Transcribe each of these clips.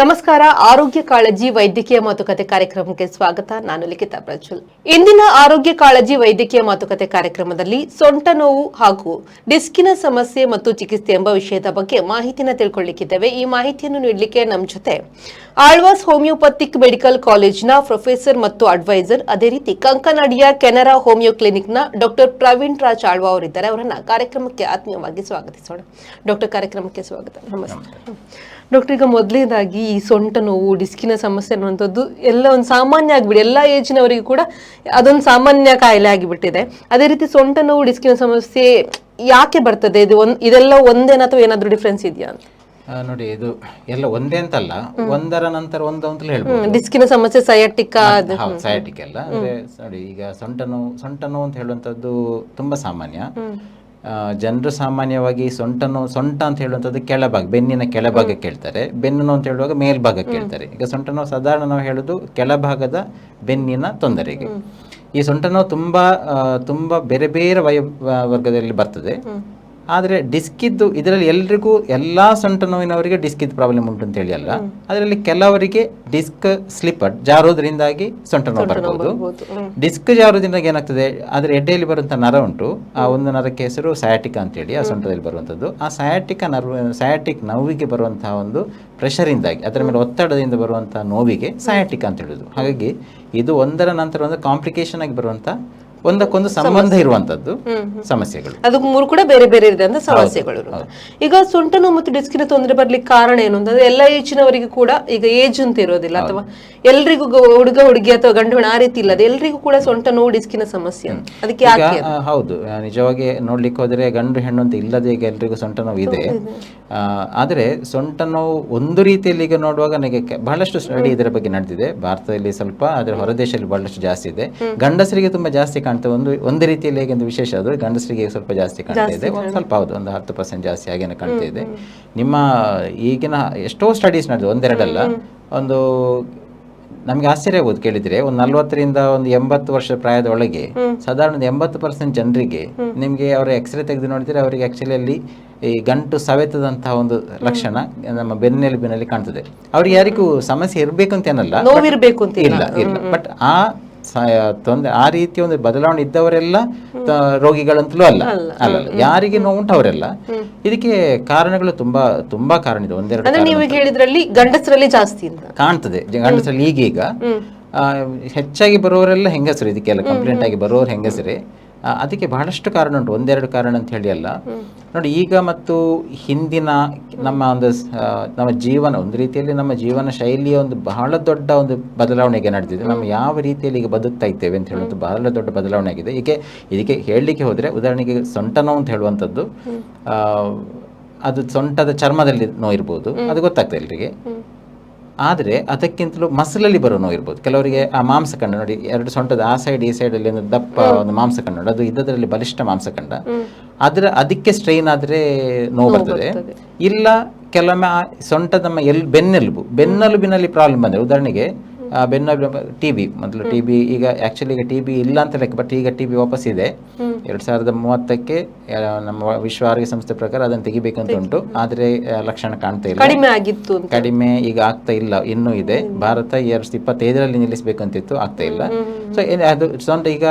ನಮಸ್ಕಾರ, ಆರೋಗ್ಯ ಕಾಳಜಿ ವೈದ್ಯಕೀಯ ಮಾತುಕತೆ ಕಾರ್ಯಕ್ರಮಕ್ಕೆ ಸ್ವಾಗತ. ನಾನು ಲಿಖಿತಾ ಪ್ರಜ್ವಲ್. ಇಂದಿನ ಆರೋಗ್ಯ ಕಾಳಜಿ ವೈದ್ಯಕೀಯ ಮಾತುಕತೆ ಕಾರ್ಯಕ್ರಮದಲ್ಲಿ ಸೊಂಟ ನೋವು ಹಾಗೂ ಡಿಸ್ಕಿನ ಸಮಸ್ಯೆ ಮತ್ತು ಚಿಕಿತ್ಸೆ ಎಂಬ ವಿಷಯದ ಬಗ್ಗೆ ಮಾಹಿತಿನ ತಿಳ್ಕೊಳ್ಳಿಕ್ಕಿದ್ದೇವೆ. ಈ ಮಾಹಿತಿಯನ್ನು ನೀಡಲಿಕ್ಕೆ ನಮ್ಮ ಜೊತೆ ಆಳ್ವಾಸ್ ಹೋಮಿಯೋಪತಿಕ್ ಮೆಡಿಕಲ್ ಕಾಲೇಜ್ನ ಪ್ರೊಫೆಸರ್ ಮತ್ತು ಅಡ್ವೈಸರ್, ಅದೇ ರೀತಿ ಕಂಕನಾಡಿಯ ಕೆನರಾ ಹೋಮಿಯೋ ಕ್ಲಿನಿಕ್ನ ಡಾಕ್ಟರ್ ಪ್ರವೀಣ್ ರಾಜ್ ಆಳ್ವಾ ಅವರಿದ್ದಾರೆ. ಅವರನ್ನ ಕಾರ್ಯಕ್ರಮಕ್ಕೆ ಆತ್ಮೀಯವಾಗಿ ಸ್ವಾಗತಿಸೋಣ. ಡಾಕ್ಟರ್ ಕಾರ್ಯಕ್ರಮಕ್ಕೆ ಸ್ವಾಗತ. ನಮಸ್ತೆ ಡಾಕ್ಟರ್ ಈಗ ಮೊದಲೇದಾಗಿ ಈ ಸೊಂಟ ನೋವು ಡಿಸ್ಕಿನ ಸಮಸ್ಯೆ ಅನ್ನುವಂಥದ್ದು ಎಲ್ಲ ಒಂದು ಸಾಮಾನ್ಯ ಆಗಿಬಿಡಿ ಎಲ್ಲ ಏಜ್ನವರಿಗೂ ಕೂಡ ಅದೊಂದು ಸಾಮಾನ್ಯ ಕಾಯಿಲೆ ಆಗಿಬಿಟ್ಟಿದೆ. ಅದೇ ರೀತಿ ಸೊಂಟ ನೋವು ಡಿಸ್ಕಿನ ಸಮಸ್ಯೆ ಯಾಕೆ ಬರ್ತದೆ? ಇದು ಒಂದು ಇದೆಲ್ಲ ಒಂದೇನ ಅಥವಾ ಏನಾದರೂ ಡಿಫ್ರೆನ್ಸ್ ಇದೆಯಾ? ಅಂತ ನೋಡಿ ಇದು ಎಲ್ಲ ಒಂದೇ ಅಂತಲ್ಲ ಒಂದರ ನಂತರ ಒಂದು ಅಂತಲೇ ಹೇಳ್ಬೋದು. ಡಿಸ್ಕಿನ ಸಮಸ್ಯೆ ಸಯಾಟಿಕಾ ಸಯಾಟಿಕ್ ಎಲ್ಲ. ಅಂದ್ರೆ ನೋಡಿ ಈಗ ಸೊಂಟ ನೋವು ಸೊಂಟ ನೋವು ಅಂತ ಹೇಳುವಂತದ್ದು ತುಂಬಾ ಸಾಮಾನ್ಯ. ಜನರು ಸಾಮಾನ್ಯವಾಗಿ ಸೊಂಟ ನೋವು ಸೊಂಟ ಅಂತ ಹೇಳುವಂಥದ್ದು ಕೆಳಭಾಗ ಬೆನ್ನಿನ ಕೆಳಭಾಗಕ್ಕೆ ಹೇಳ್ತಾರೆ ಬೆನ್ನು ಅಂತ ಹೇಳುವಾಗ ಮೇಲ್ಭಾಗಕ್ಕೆ ಹೇಳ್ತಾರೆ ಈಗ ಸೊಂಟ ನೋವು ಸಾಧಾರಣ ನಾವು ಹೇಳೋದು ಕೆಳಭಾಗದ ಬೆನ್ನಿನ ತೊಂದರೆಗೆ. ಈ ಸೊಂಟ ನೋವು ತುಂಬಾ ತುಂಬ ತುಂಬಾ ಬೇರೆ ಬೇರೆ ವಯ ವರ್ಗದಲ್ಲಿ ಬರ್ತದೆ. ಆದರೆ ಡಿಸ್ಕ್ ಇದ್ದು ಇದರಲ್ಲಿ ಎಲ್ರಿಗೂ ಎಲ್ಲ ಸೊಂಟ ನೋವಿನವರಿಗೆ ಡಿಸ್ಕ್ ಇದ್ದು ಪ್ರಾಬ್ಲಮ್ ಉಂಟು ಅಂತ ಹೇಳಿ ಅಲ್ಲ. ಅದರಲ್ಲಿ ಕೆಲವರಿಗೆ ಡಿಸ್ಕ್ ಸ್ಲಿಪ್ಪರ್ ಜಾರೋದ್ರಿಂದಾಗಿ ಸೊಂಟ ನೋವು ಬರ್ಬೋದು. ಡಿಸ್ಕ್ ಜಾರೋದ್ರಿಂದಾಗಿ ಏನಾಗ್ತದೆ? ಆದರೆ ಎಡ್ಡೆಯಲ್ಲಿ ಬರುವಂಥ ನರ ಉಂಟು. ಆ ಒಂದು ನರಕ್ಕೆ ಹೆಸರು ಸಯಾಟಿಕ ಅಂತೇಳಿ ಆ ಸೊಂಟದಲ್ಲಿ ಬರುವಂಥದ್ದು ಆ ಸಯಾಟಿಕ ನರ್ವ ಸಯಾಟಿಕ್ ನೋವಿಗೆ ಬರುವಂತಹ ಒಂದು ಪ್ರೆಷರಿಂದಾಗಿ ಅದರ ಮೇಲೆ ಒತ್ತಡದಿಂದ ಬರುವಂತಹ ನೋವಿಗೆ ಸಯಾಟಿಕ ಅಂತ ಹೇಳುದು. ಹಾಗಾಗಿ ಇದು ಒಂದರ ನಂತರ ಒಂದು ಕಾಂಪ್ಲಿಕೇಶನ್ ಆಗಿ ಬರುವಂಥ ಒಂದಕ್ಕೊಂದು ಸಂಬಂಧ ಇರುವಂತದ್ದು ಸಮಸ್ಯೆಗಳು. ಅದು ಮೂರು ಕೂಡ ಬೇರೆ ಬೇರೆ ಇದೆ ಅಂತ ಸಮಸ್ಯೆಗಳು. ಈಗ ಸೊಂಟನು ನೋವು ಮತ್ತು ಡಿಸ್ಕಿನ ತೊಂದರೆ ಬರ್ಲಿಕ್ಕೆ ಕಾರಣ ಏನು ಅಂತಂದ್ರೆ ಎಲ್ಲ ಏಜಿನವರಿಗೂ ಕೂಡ ಈಗ ಏಜ್ ಅಂತ ಇರೋದಿಲ್ಲ ಅಥವಾ ಎಲ್ರಿಗೂ ಹುಡುಗ ಹುಡುಗಿ ಅಥವಾ ಗಂಡು ಹೆಣ್ಣು ಆ ರೀತಿ ಇಲ್ಲ. ಅದು ಎಲ್ರಿಗೂ ಕೂಡ ಸೊಂಟ ನೋವು ಡಿಸ್ಕಿನ ಸಮಸ್ಯೆ ಅದಕ್ಕೆ ಹೌದು. ನಿಜವಾಗಿ ನೋಡ್ಲಿಕ್ಕೆ ಹೋದ್ರೆ ಗಂಡು ಹೆಣ್ಣು ಅಂತ ಇಲ್ಲದೆ ಈಗ ಎಲ್ರಿಗೂ ಸೊಂಟ ನೋವು ಇದೆ. ಆದ್ರೆ ಸೊಂಟ ನೋವು ಒಂದು ರೀತಿಯಲ್ಲಿ ಈಗ ನೋಡುವಾಗ ನನಗೆ ಬಹಳಷ್ಟು ಸ್ಟಡಿ ಇದರ ಬಗ್ಗೆ ನಡೆದಿದೆ. ಭಾರತದಲ್ಲಿ ಸ್ವಲ್ಪ ಆದರೆ ಹೊರದೇಶದಲ್ಲಿ ಬಹಳಷ್ಟು ಜಾಸ್ತಿ ಇದೆ. ಗಂಡಸರಿಗೆ ತುಂಬಾ ಜಾಸ್ತಿ ಕಾಣ್ತದೆ ಒಂದು ಒಂದು ರೀತಿಯಲ್ಲಿ ಹೇಗೆ ಒಂದು ವಿಶೇಷ ಅದು ಗಂಡಸರಿಗೆ ಸ್ವಲ್ಪ ಜಾಸ್ತಿ ಕಾಣ್ತಾ ಇದೆ. ಒಂದು ಸ್ವಲ್ಪ ಹೌದು ಒಂದು ಹತ್ತು ಪರ್ಸೆಂಟ್ ಜಾಸ್ತಿ ಹಾಗೇನೆ ಕಾಣ್ತಾ ಇದೆ. ನಿಮ್ಮ ಈಗಿನ ಎಷ್ಟೋ ಸ್ಟಡೀಸ್ ನಡೆದಿದೆ ಒಂದೆರಡಲ್ಲ. ಒಂದು ನಮ್ಗೆ ಆಶ್ಚರ್ಯ ಆಗೋದು ಕೇಳಿದ್ರೆ ಒಂದು ನಲ್ವತ್ತರಿಂದ ಒಂದು ಎಂಬತ್ತು ವರ್ಷ ಪ್ರಾಯದ ಒಳಗೆ ಸಾಧಾರಣ ಎಂಬತ್ತು ಪರ್ಸೆಂಟ್ ಜನರಿಗೆ ನಿಮಗೆ ಅವರ ಎಕ್ಸ್ರೇ ತೆಗೆದು ನೋಡಿದ್ರೆ ಅವರಿಗೆ ಆಕ್ಚುಲಿ ಅಲ್ಲಿ ಈ ಗಂಟು ಸವೆತದಂತಹ ಒಂದು ಲಕ್ಷಣ ನಮ್ಮ ಬೆನ್ನೆಲುಬಿನಲ್ಲಿ ಕಾಣ್ತದೆ. ಅವ್ರಿಗೆ ಯಾರಿಗೂ ಸಮಸ್ಯೆ ಇರಬೇಕು ಅಂತ ಏನಲ್ಲ ಇಲ್ಲ ಇಲ್ಲ. ಬಟ್ ಆ ತೊಂದ್ರೆ ಆ ರೀತಿಯ ಒಂದು ಬದಲಾವಣೆ ಇದ್ದವರೆಲ್ಲ ರೋಗಿಗಳಂತಲೂ ಅಲ್ಲ. ಅಲ್ಲ. ಯಾರಿಗೆ ನೋವು ಉಂಟು ಅವರೆಲ್ಲ ಇದಕ್ಕೆ ಕಾರಣಗಳು ತುಂಬಾ ತುಂಬಾ ಕಾರಣ ಇದೆ. ಒಂದೆರಡು ನೀವು ಹೇಳಿದ್ರಲ್ಲಿ ಗಂಡಸರಲ್ಲಿ ಜಾಸ್ತಿ ಅಂತ. ಕಾಣ್ತದೆ. ಗಂಡಸರಲ್ಲಿ ಈಗೀಗ. ಹೆಚ್ಚಾಗಿ ಬರೋರೆಲ್ಲ ಹೆಂಗಸರು ಇದಕ್ಕೆಲ್ಲ ಕಂಪ್ಲೇಂಟ್ ಆಗಿ ಬರೋರು ಹೆಂಗಸರೇ. ಅದಕ್ಕೆ ಬಹಳಷ್ಟು ಕಾರಣ ಉಂಟು. ಒಂದೆರಡು ಕಾರಣ ಅಂತ ಹೇಳಿ ಅಲ್ಲ. ನೋಡಿ ಈಗ ಮತ್ತು ಹಿಂದಿನ ನಮ್ಮ ಒಂದು ನಮ್ಮ ಜೀವನ ಒಂದು ರೀತಿಯಲ್ಲಿ ನಮ್ಮ ಜೀವನ ಶೈಲಿಯ ಒಂದು ಬಹಳ ದೊಡ್ಡ ಒಂದು ಬದಲಾವಣೆಗೆ ನಡೆದಿದೆ. ನಮ್ಮ ಯಾವ ರೀತಿಯಲ್ಲಿ ಈಗ ಬದುಕ್ತಾ ಇದ್ದೇವೆ ಅಂತ ಹೇಳುವಂಥ ಬಹಳ ದೊಡ್ಡ ಬದಲಾವಣೆ ಆಗಿದೆ. ಈಗ ಇದಕ್ಕೆ ಹೇಳಲಿಕ್ಕೆ ಹೋದರೆ ಉದಾಹರಣೆಗೆ ಸೊಂಟ ನೋವು ಅಂತ ಹೇಳುವಂಥದ್ದು ಅದು ಸೊಂಟದ ಚರ್ಮದಲ್ಲಿ ನೋವು ಇರ್ಬೋದು. ಅದು ಗೊತ್ತಾಗ್ತದೆ ಎಲ್ರಿಗೆ. ಆದರೆ ಅದಕ್ಕಿಂತಲೂ ಮಸಲಲ್ಲಿ ಬರೋ ನೋವು ಇರ್ಬೋದು. ಕೆಲವರಿಗೆ ಆ ಮಾಂಸಖಂಡ ನೋಡಿ ಎರಡು ಸೊಂಟದ ಆ ಸೈಡ್ ಈ ಸೈಡಲ್ಲಿ ಒಂದು ದಪ್ಪ ಒಂದು ಮಾಂಸಖಂಡ ನೋಡಿ ಅದು ಇದ್ದದರಲ್ಲಿ ಬಲಿಷ್ಠ ಮಾಂಸಖಂಡ ಅದರ ಅದಕ್ಕೆ ಸ್ಟ್ರೈನ್ ಆದರೆ ನೋವು ಬರ್ತದೆ. ಇಲ್ಲ ಕೆಲವೊಮ್ಮೆ ಆ ಸೊಂಟದ ನಮ್ಮ ಎಲ್ ಬೆನ್ನೆಲುಬು. ಬೆನ್ನೆಲುಬಿನಲ್ಲಿ ಪ್ರಾಬ್ಲಮ್ ಬಂದರೆ ಉದಾಹರಣೆಗೆ ಆ ಬೆನ್ನೆಲುಬು ಟಿ ಬಿ ಮೊದಲು ಟಿ ಬಿ ಈಗ ಆ್ಯಕ್ಚುಲಿ ಈಗ ಟಿ ಬಿ ಇಲ್ಲ ಅಂತ ಲೆಕ್ಕ ಬಟ್ ಈಗ ಟಿ ಬಿ ವಾಪಸ್ ಇದೆ. ಎರಡು ಸಾವಿರದ ಮೂವತ್ತಕ್ಕೆ ನಮ್ಮ ವಿಶ್ವ ಆರೋಗ್ಯ ಸಂಸ್ಥೆ ಪ್ರಕಾರ ಅದನ್ನು ತೆಗಿಬೇಕು ಅಂತ ಉಂಟು. ಆದರೆ ಲಕ್ಷಣ ಕಾಣ್ತಾ ಇಲ್ಲ. ಕಡಿಮೆ ಆಗಿತ್ತು ಕಡಿಮೆ ಈಗ ಆಗ್ತಾ ಇಲ್ಲ ಇನ್ನೂ ಇದೆ. ಭಾರತ ಎರಡ್ ಸಾವಿರದ ಇಪ್ಪತ್ತೈದರಲ್ಲಿ ನಿಲ್ಲಿಸಬೇಕಂತಿತ್ತು ಆಗ್ತಾ ಇಲ್ಲ. ಸೊ ಅದು ಸೊಂಟ ಈಗ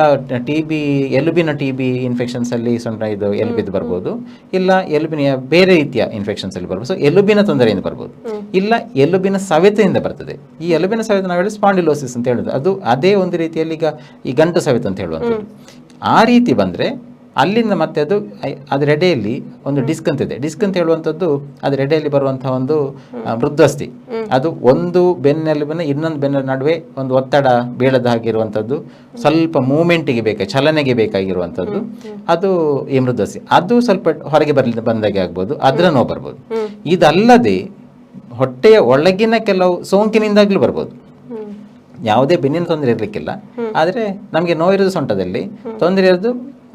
ಟಿ ಬಿ ಎಲುಬಿನ ಟಿ ಬಿ ಇನ್ಫೆಕ್ಷನ್ಸ್ ಅಲ್ಲಿ ಸೊಂಟ ಇದು ಎಲುಬಿದ್ದು ಬರ್ಬೋದು. ಇಲ್ಲ ಎಲುಬಿನ ಬೇರೆ ರೀತಿಯ ಇನ್ಫೆಕ್ಷನ್ಸ್ ಅಲ್ಲಿ ಬರ್ಬೋದು. ಸೊ ಎಲುಬಿನ ತೊಂದರೆಯಿಂದ ಬರ್ಬೋದು. ಇಲ್ಲ ಎಲುಬಿನ ಸವೆತದಿಂದ ಬರ್ತದೆ. ಈ ಎಲುಬಿನ ಸವೆತ ನಾವು ಹೇಳಿ ಸ್ಪಾಂಡಿಲೋಸಿಸ್ ಅಂತ ಹೇಳೋದು. ಅದು ಅದೇ ಒಂದು ರೀತಿಯಲ್ಲಿ ಈಗ ಈ ಗಂಟು ಸವೆತ ಅಂತ ಹೇಳುವಂಥದ್ದು. ಆ ರೀತಿ ಬಂದ್ರೆ ಅಲ್ಲಿಂದ ಮತ್ತೆ ಅದು ಅದ್ರ ಎಡೆಯಲ್ಲಿ ಒಂದು ಡಿಸ್ಕ್ ಅಂತ ಇದೆ ಡಿಸ್ಕ್ ಅಂತ ಹೇಳುವಂಥದ್ದು ಅದರ ಎಡೆಯಲ್ಲಿ ಬರುವಂತಹ ಒಂದು ಮೃದ್ವಸ್ತಿ ಅದು ಒಂದು ಬೆನ್ನೆಲುಬಿನ ಇನ್ನೊಂದು ಬೆನ್ನ ನಡುವೆ ಒಂದು ಒತ್ತಡ ಬೀಳದ ಹಾಗಿರುವಂಥದ್ದು ಸ್ವಲ್ಪ ಮೂಮೆಂಟಿಗೆ ಬೇಕಾಗಿ ಚಲನೆಗೆ ಬೇಕಾಗಿರುವಂಥದ್ದು. ಅದು ಈ ಮೃದ್ವಸ್ತಿ ಅದು ಸ್ವಲ್ಪ ಹೊರಗೆ ಬರಲಿ ಬಂದಾಗೆ ಆಗ್ಬೋದು. ಅದರ ನೋವು ಬರ್ಬೋದು. ಇದಲ್ಲದೆ ಹೊಟ್ಟೆಯ ಒಳಗಿನ ಕೆಲವು ಸೋಂಕಿನಿಂದಾಗ್ಲೂ ಬರ್ಬೋದು. ಯಾವುದೇ ಬೆನ್ನಿನ ತೊಂದರೆ ಇರಲಿಕ್ಕಿಲ್ಲ. ಆದರೆ ನಮಗೆ ನೋವಿರೋದು ಸೊಂಟದಲ್ಲಿ. ತೊಂದರೆ ಇರೋದು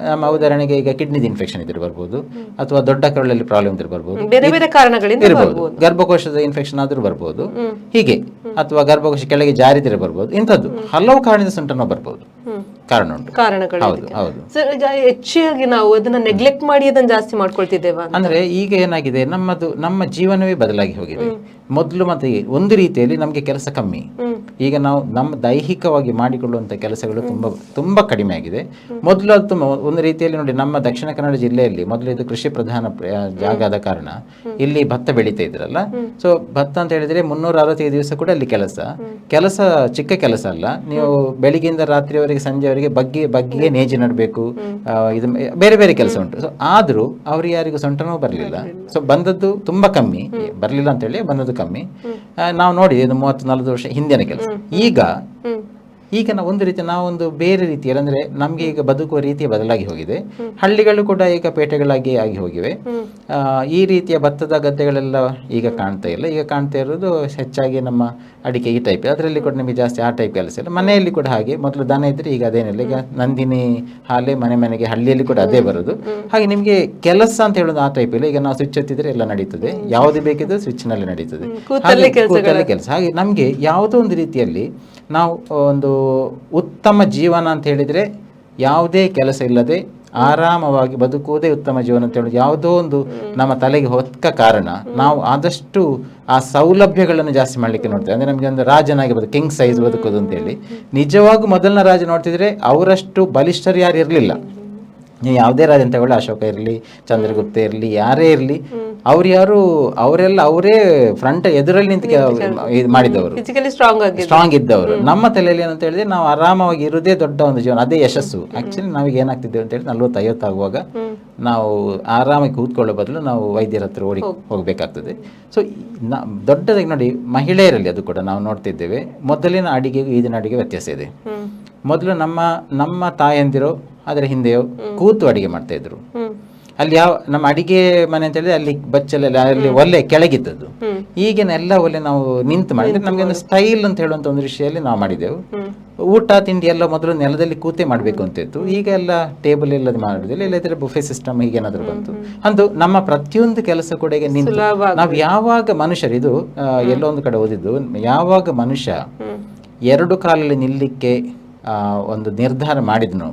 ನಮ್ಮ ಉದಾಹರಣೆಗೆ ಈಗ ಕಿಡ್ನಿದ ಇನ್ಫೆಕ್ಷನ್ ಇದ್ರೆ ಬರ್ಬೋದು ಅಥವಾ ದೊಡ್ಡ ಕರುಳಲ್ಲಿ ಪ್ರಾಬ್ಲಮ್ ಇದ್ರೆ ಬರ್ಬೋದು. ಬೇರೆ ಬೇರೆ ಕಾರಣಗಳಿಂದ ಇರ್ಬೋದು. ಗರ್ಭಕೋಶದ ಇನ್ಫೆಕ್ಷನ್ ಆದ್ರೂ ಬರ್ಬೋದು. ಹೀಗೆ ಅಥವಾ ಗರ್ಭಕೋಶ ಕೆಳಗೆ ಜಾರಿದ್ರೆ ಬರ್ಬೋದು. ಇಂಥದ್ದು ಹಲವು ಕಾರಣದಿಂದ ಸೊಂಟ ನಾವು ಬರ್ಬೋದು ಕಾರಣ ಉಂಟು. ಕಾರಣಗಳು ಹೌದು ಹೌದು. ಸರ್ ಹೆಚ್ಚಾಗಿ ನಾವು ಅದನ್ನ ನೆಗ್ಲೆಕ್ಟ್ ಮಾಡಿ ಅದನ್ನ ಜಾಸ್ತಿ ಮಾಡ್ಕೊಳ್ತಿದ್ದೇವೆ ಅಂದ್ರೆ ಈಗ ಏನಾಗಿದೆ ನಮ್ಮದು ನಮ್ಮ ಜೀವನವೇ ಬದಲಾಗಿ ಹೋಗಿದೆ. ಮೊದಲು ಮತ್ತೆ ಒಂದು ರೀತಿಯಲ್ಲಿ ನಮಗೆ ಕೆಲಸ ಕಮ್ಮಿ. ಈಗ ನಾವು ನಮ್ಮ ದೈಹಿಕವಾಗಿ ಮಾಡಿಕೊಳ್ಳುವಂಥ ಕೆಲಸಗಳು ತುಂಬ ತುಂಬ ಕಡಿಮೆ ಆಗಿದೆ. ಮೊದಲು ಅದು ತುಂಬ ಒಂದು ರೀತಿಯಲ್ಲಿ ನೋಡಿ ನಮ್ಮ ದಕ್ಷಿಣ ಕನ್ನಡ ಜಿಲ್ಲೆಯಲ್ಲಿ ಮೊದಲು ಇದು ಕೃಷಿ ಪ್ರಧಾನ ಪ್ರ- ಜಾಗ ಆದ ಕಾರಣ. ಇಲ್ಲಿ ಭತ್ತ ಬೆಳೀತಾ ಇದ್ರಲ್ಲ. ಸೊ ಭತ್ತ ಅಂತ ಹೇಳಿದ್ರೆ ಮುನ್ನೂರ ಅರವತ್ತೈದು ದಿವಸ ಕೂಡ ಅಲ್ಲಿ ಕೆಲಸ. ಕೆಲಸ ಚಿಕ್ಕ ಕೆಲಸ ಅಲ್ಲ. ನೀವು ಬೆಳಿಗ್ಗೆಯಿಂದ ರಾತ್ರಿವರೆಗೆ ಸಂಜೆವರೆಗೆ ಬಗ್ಗೆ ಬಗ್ಗಿಗೆ ನೇಜಿ ನಡಬೇಕು. ಇದು ಬೇರೆ ಬೇರೆ ಕೆಲಸ ಉಂಟು. ಸೊ ಆದರೂ ಅವರು ಯಾರಿಗೂ ಸೊಂಟನೂ ಬರಲಿಲ್ಲ. ಸೊ ಬಂದದ್ದು ತುಂಬಾ ಕಮ್ಮಿ. ಬರಲಿಲ್ಲ ಅಂತ ಹೇಳಿ ಬಂದದ್ದು ಕಮ್ಮಿ. ನಾವು ನೋಡಿ ಇದು ಮೂವತ್ತು ನಲವತ್ತು ವರ್ಷ ಹಿಂದಿನ ಕೆಲಸ. ಈಗ ಈಗ ನಾವು ಒಂದು ರೀತಿ ನಾವೊಂದು ಬೇರೆ ರೀತಿಯಲ್ಲಿ ಅಂದ್ರೆ ನಮಗೆ ಈಗ ಬದುಕುವ ರೀತಿಯ ಬದಲಾಗಿ ಹೋಗಿದೆ. ಹಳ್ಳಿಗಳು ಕೂಡ ಈಗ ಪೇಟೆಗಳಾಗಿ ಆಗಿ ಹೋಗಿವೆ. ಆ, ಈ ರೀತಿಯ ಭತ್ತದ ಗದ್ದೆಗಳೆಲ್ಲ ಈಗ ಕಾಣ್ತಾ ಇಲ್ಲ. ಈಗ ಕಾಣ್ತಾ ಇರೋದು ಹೆಚ್ಚಾಗಿ ನಮ್ಮ ಅಡಿಕೆ ಈ ಟೈಪ್ ಅದರಲ್ಲಿ ಕೂಡ ನಿಮಗೆ ಜಾಸ್ತಿ ಆ ಟೈಪ್ ಕೆಲಸ ಇಲ್ಲ ಮನೆಯಲ್ಲಿ ಕೂಡ ಹಾಗೆ. ಮೊದಲು ದನ ಇದ್ರೆ ಈಗ ಅದೇನಿಲ್ಲ. ಈಗ ನಂದಿನಿ ಹಾಲೆ ಮನೆ ಮನೆಗೆ ಹಳ್ಳಿಯಲ್ಲಿ ಕೂಡ ಅದೇ ಬರೋದು ಹಾಗೆ ನಿಮಗೆ ಕೆಲಸ ಅಂತ ಹೇಳೋದು ಆ ಟೈಪ್ ಇಲ್ಲ. ಈಗ ನಾವು ಸ್ವಿಚ್ ಒತ್ತಿದ್ರೆ ಎಲ್ಲ ನಡೀತದೆ. ಯಾವುದು ಬೇಕಿದ್ರೆ ಸ್ವಿಚ್ನಲ್ಲಿ ನಡೀತದೆ. ಕೆಲಸ. ಹಾಗೆ ನಮಗೆ ಯಾವುದೋ ಒಂದು ರೀತಿಯಲ್ಲಿ ನಾವು ಒಂದು ಉತ್ತಮ ಜೀವನ ಅಂತ ಹೇಳಿದರೆ ಯಾವುದೇ ಕೆಲಸ ಇಲ್ಲದೆ ಆರಾಮವಾಗಿ ಬದುಕುವುದೇ ಉತ್ತಮ ಜೀವನ ಅಂತ ಹೇಳೋದು ಯಾವುದೋ ಒಂದು ನಮ್ಮ ತಲೆಗೆ ಹೊತ್ತ ಕಾರಣ. ನಾವು ಆದಷ್ಟು ಆ ಸೌಲಭ್ಯಗಳನ್ನು ಜಾಸ್ತಿ ಮಾಡಲಿಕ್ಕೆ ನೋಡ್ತೇವೆ. ಅಂದರೆ ನಮಗೆ ಒಂದು ರಾಜನಾಗಿ ಬದುಕು ಕಿಂಗ್ ಸೈಜ್ ಬದುಕೋದು ಅಂತೇಳಿ ನಿಜವಾಗೂ ಮೊದಲನ ರಾಜ ನೋಡ್ತಿದ್ರೆ ಅವರಷ್ಟು ಬಲಿಷ್ಠರು ಯಾರು ಇರಲಿಲ್ಲ. ನೀವು ಯಾವುದೇ ಅಂತ ಹೇಳಿ ಅಶೋಕ ಇರಲಿ ಚಂದ್ರಗುಪ್ತ ಇರಲಿ ಯಾರೇ ಇರಲಿ. ಅವ್ರು ಯಾರು ಅವರೆಲ್ಲ ಅವರೇ ಫ್ರಂಟ್ ಎದುರಲ್ಲಿ ನಿಂತು ಇದು ಮಾಡಿದವರು. ಫಿಸಿಕಲಿ ಸ್ಟ್ರಾಂಗ್ ಇದ್ದವರು. ನಮ್ಮ ತಲೆಯಲ್ಲಿ ಏನಂತ ಹೇಳಿದ್ರೆ ನಾವು ಆರಾಮವಾಗಿ ಇರೋದೇ ದೊಡ್ಡ ಒಂದು ಜೀವನ ಅದೇ ಯಶಸ್ಸು. ಆಕ್ಚುಲಿ ನಾವೀಗ ಏನಾಗ್ತಿದ್ದೇವೆ ಅಂತ ಹೇಳಿ ನಲ್ವತ್ತು ಐವತ್ತು ಆಗುವಾಗ ನಾವು ಆರಾಮಾಗಿ ಕೂತ್ಕೊಳ್ಳೋ ಬದಲು ನಾವು ವೈದ್ಯರ ಹತ್ರ ಓಡಿ ಹೋಗಬೇಕಾಗ್ತದೆ. ಸೊ ದೊಡ್ಡದಾಗಿ ನೋಡಿ ಮಹಿಳೆಯರಲ್ಲಿ ಅದು ಕೂಡ ನಾವು ನೋಡ್ತಿದ್ದೇವೆ. ಮೊದಲಿನ ಅಡಿಗೆಗೂ ಈಗಿನ ಅಡಿಗೆ ವ್ಯತ್ಯಾಸ ಇದೆ. ಮೊದಲು ನಮ್ಮ ನಮ್ಮ ತಾಯಂದಿರೋ ಅದರ ಹಿಂದೆಯೋ ಕೂತು ಅಡಿಗೆ ಮಾಡ್ತಾ ಇದ್ರು. ಅಲ್ಲಿ ಯಾವ ನಮ್ಮ ಅಡಿಗೆ ಮನೆ ಅಂತ ಹೇಳಿದ್ರೆ ಅಲ್ಲಿ ಬಚ್ಚಲೆಲ್ಲ ಅಲ್ಲಿ ಒಲೆ ಕೆಳಗಿದ್ದದ್ದು. ಈಗಿನ ಎಲ್ಲ ಒಲೆ ನಾವು ನಿಂತು ಮಾಡಿದ್ರೆ ನಮಗೆ ಒಂದು ಸ್ಟೈಲ್ ಅಂತ ಹೇಳುವಂತ ಒಂದು ವಿಷಯದಲ್ಲಿ ನಾವು ಮಾಡಿದೆವು. ಊಟ ತಿಂಡಿ ಎಲ್ಲ ಮೊದಲು ನೆಲದಲ್ಲಿ ಕೂತೆ ಮಾಡಬೇಕು ಅಂತ ಇತ್ತು. ಈಗ ಎಲ್ಲ ಟೇಬಲ್ ಎಲ್ಲ ಮಾಡುದಿಲ್ಲ ಇಲ್ಲದ್ರೆ ಬುಫೆ ಸಿಸ್ಟಮ್ ಹೀಗೇನಾದ್ರೂ ಬಂತು. ಅಂದು ನಮ್ಮ ಪ್ರತಿಯೊಂದು ಕೆಲಸ ಕೂಡ ಈಗ ನಿಂತು. ನಾವು ಯಾವಾಗ ಮನುಷ್ಯರು ಇದು ಎಲ್ಲೋ ಒಂದು ಕಡೆ ಓದಿದ್ದು ಯಾವಾಗ ಮನುಷ್ಯ ಎರಡು ಕಾಲಲ್ಲಿ ನಿಲ್ಲಕ್ಕೆ ಒಂದು ನಿರ್ಧಾರ ಮಾಡಿದ್ನು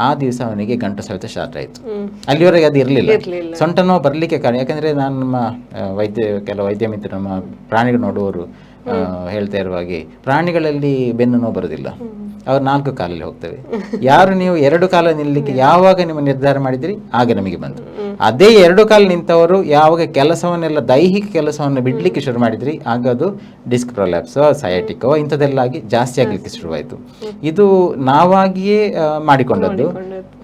ಆ ದಿವಸ ಅವನಿಗೆ ಗಂಟು ಸವೆತ ಸ್ಟಾರ್ಟ್ ಆಯಿತು ಅಲ್ಲಿವರೆಗೆ ಅದು ಇರಲಿಲ್ಲ. ಸೊಂಟ ನೋವು ಬರಲಿಕ್ಕೆ ಕಾರಣ ಯಾಕಂದ್ರೆ ನಾನು ನಮ್ಮ ವೈದ್ಯ ಕೆಲವು ವೈದ್ಯ ಮಿತ್ರ ನಮ್ಮ ಪ್ರಾಣಿಗಳು ನೋಡುವವರು ಹೇಳ್ತಾ ಇರುವ ಹಾಗೆ ಪ್ರಾಣಿಗಳಲ್ಲಿ ಬೆನ್ನು ನೋವು ಬರೋದಿಲ್ಲ ಅವ್ರು ನಾಲ್ಕು ಕಾಲಲ್ಲಿ ಹೋಗ್ತವೆ. ಯಾರು ನೀವು ಎರಡು ಕಾಲ ನಿಲ್ಲಲಿಕ್ಕೆ ಯಾವಾಗ ನಿಮ್ಮ ನಿರ್ಧಾರ ಮಾಡಿದ್ರಿ ಆಗ ನಮಗೆ ಬಂತು. ಅದೇ ಎರಡು ಕಾಲ ನಿಂತವರು ಯಾವಾಗ ಕೆಲಸವನ್ನೆಲ್ಲ, ದೈಹಿಕ ಕೆಲಸವನ್ನು ಬಿಡ್ಲಿಕ್ಕೆ ಶುರು ಮಾಡಿದ್ರಿ, ಆಗ ಅದು ಡಿಸ್ಕ್ ಪ್ರೊಲ್ಯಾಪ್ಸೋ, ಸಯಾಟಿಕೋ, ಇಂಥದ್ದೆಲ್ಲ ಆಗಿ ಜಾಸ್ತಿ ಆಗ್ಲಿಕ್ಕೆ ಶುರುವಾಯಿತು. ಇದು ನಾವಾಗಿಯೇ ಮಾಡಿಕೊಂಡದ್ದು.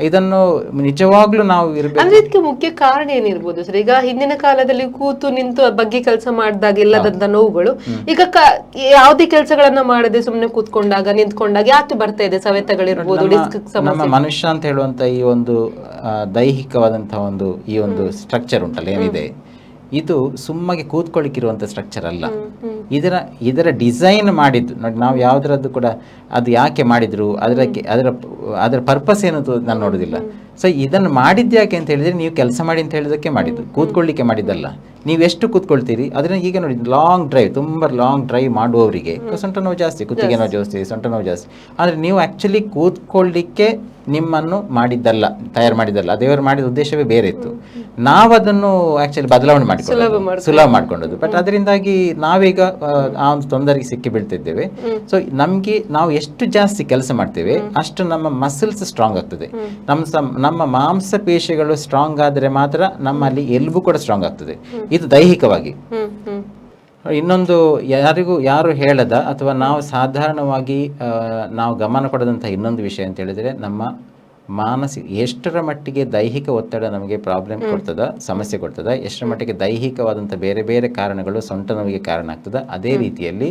ಇದನ್ನು ನಿಜವಾಗ್ಲೂ ನಾವು ಇರಬೇಕು. ಅಂದ್ರೆ ಇದಕ್ಕೆ ಮುಖ್ಯ ಕಾರಣ ಏನಿರ್ಬೋದು ಸರ್? ಈಗ ಹಿಂದಿನ ಕಾಲದಲ್ಲಿ ಕೂತು ನಿಂತು ಅದ್ ಬಗ್ಗೆ ಕೆಲಸ ಮಾಡಿದಾಗ ಇಲ್ಲದಂತ ನೋವುಗಳು ಈಗ ಯಾವುದೇ ಕೆಲಸಗಳನ್ನ ಮಾಡದೆ ಸುಮ್ಮನೆ ಕೂತ್ಕೊಂಡಾಗ ನಿಂತ್ಕೊಂಡಾಗ ಯಾಕೆ ಬರ್ತಾ ಇದೆ ಸವೆತಗಳಿರ್ಬೋದು ಡಿಸ್ಕ್ ನಮ್ಮ ಮನುಷ್ಯ ಅಂತ ಹೇಳುವಂತ ಈ ಒಂದು ದೈಹಿಕವಾದಂತಹ ಒಂದು ಈ ಒಂದು ಸ್ಟ್ರಕ್ಚರ್ ಉಂಟಲ್ಲ ಏನಿದೆ? ಇದು ಸುಮ್ಮಗೆ ಕೂತ್ಕೊಳ್ಳಿಕ್ಕಿರುವಂಥ ಸ್ಟ್ರಕ್ಚರ್ ಅಲ್ಲ. ಇದರ ಇದರ ಡಿಸೈನ್ ಮಾಡಿದ್ದು ನೋಡಿ ನಾವು ಯಾವುದರದ್ದು ಕೂಡ ಅದು ಯಾಕೆ ಮಾಡಿದ್ರು ಅದರ ಅದರ ಪರ್ಪಸ್ ಏನು ನಾನು ನೋಡೋದಿಲ್ಲ. ಸೊ ಇದನ್ನು ಮಾಡಿದ್ದು ಯಾಕೆ ಅಂತ ಹೇಳಿದ್ರೆ ನೀವು ಕೆಲಸ ಮಾಡಿ ಅಂತ ಹೇಳಿದಕ್ಕೆ ಮಾಡಿದ್ದು. ಕೂತ್ಕೊಳ್ಳಿಕ್ಕೆ ಮಾಡಿದ್ದಲ್ಲ. ನೀವು ಎಷ್ಟು ಕೂತ್ಕೊಳ್ತೀರಿ? ಅದನ್ನು ಈಗ ನೋಡಿ ಲಾಂಗ್ ಡ್ರೈವ್ ತುಂಬ ಲಾಂಗ್ ಡ್ರೈವ್ ಮಾಡುವವರಿಗೆ ಸೊಂಟ ನೋವು ಜಾಸ್ತಿ ಕುತ್ತಿಗೆ ನೋವು ಜಾಸ್ತಿ ಸೊಂಟ ನೋವು ಜಾಸ್ತಿ. ಆದರೆ ನೀವು ಆ್ಯಕ್ಚುಲಿ ಕೂತ್ಕೊಳ್ಳಿಕ್ಕೆ ನಿಮ್ಮನ್ನು ಮಾಡಿದ್ದಲ್ಲ ತಯಾರು ಮಾಡಿದ್ದಲ್ಲ. ದೇವರು ಮಾಡಿದ ಉದ್ದೇಶವೇ ಬೇರೆ ಇತ್ತು. ನಾವು ಅದನ್ನು ಆ್ಯಕ್ಚುಲಿ ಬದಲಾವಣೆ ಮಾಡಿ ಸುಲಭ ಮಾಡ್ಕೊಂಡದ್ದು. ಬಟ್ ಅದರಿಂದಾಗಿ ನಾವೀಗ ಆ, ಒಂದು ತೊಂದರೆಗೆ ಸಿಕ್ಕಿ ಬೀಳ್ತಿದ್ದೇವೆ ಸೊ ನಮಗೆ ನಾವು ಎಷ್ಟು ಜಾಸ್ತಿ ಕೆಲಸ ಮಾಡ್ತೇವೆ ಅಷ್ಟು ನಮ್ಮ ಮಸಲ್ಸ್ ಸ್ಟ್ರಾಂಗ್ ಆಗ್ತದೆ. ನಮ್ಮ ನಮ್ಮ ಮಾಂಸಪೇಶಿಗಳು ಸ್ಟ್ರಾಂಗ್ ಆದರೆ ಮಾತ್ರ ನಮ್ಮಲ್ಲಿ ಎಲುಬು ಕೂಡ ಸ್ಟ್ರಾಂಗ್ ಆಗ್ತದೆ. ಇದು ದೈಹಿಕವಾಗಿ. ಇನ್ನೊಂದು ಯಾರಿಗೂ ಯಾರು ಹೇಳದ ಅಥವಾ ನಾವು ಸಾಧಾರಣವಾಗಿ ನಾವು ಗಮನ ಕೊಡದಂಥ ಇನ್ನೊಂದು ವಿಷಯ ಅಂತ ಹೇಳಿದ್ರೆ ನಮ್ಮ ಮಾನಸಿಕ ಎಷ್ಟರ ಮಟ್ಟಿಗೆ ದೈಹಿಕ ಒತ್ತಡ ನಮಗೆ ಪ್ರಾಬ್ಲಮ್ ಕೊಡ್ತದ ಸಮಸ್ಯೆ ಕೊಡ್ತದ ಎಷ್ಟರ ಮಟ್ಟಿಗೆ ದೈಹಿಕವಾದಂಥ ಬೇರೆ ಬೇರೆ ಕಾರಣಗಳು ಸೊಂಟ ನೋವಿಗೆ ಕಾರಣ ಆಗ್ತದ ಅದೇ ರೀತಿಯಲ್ಲಿ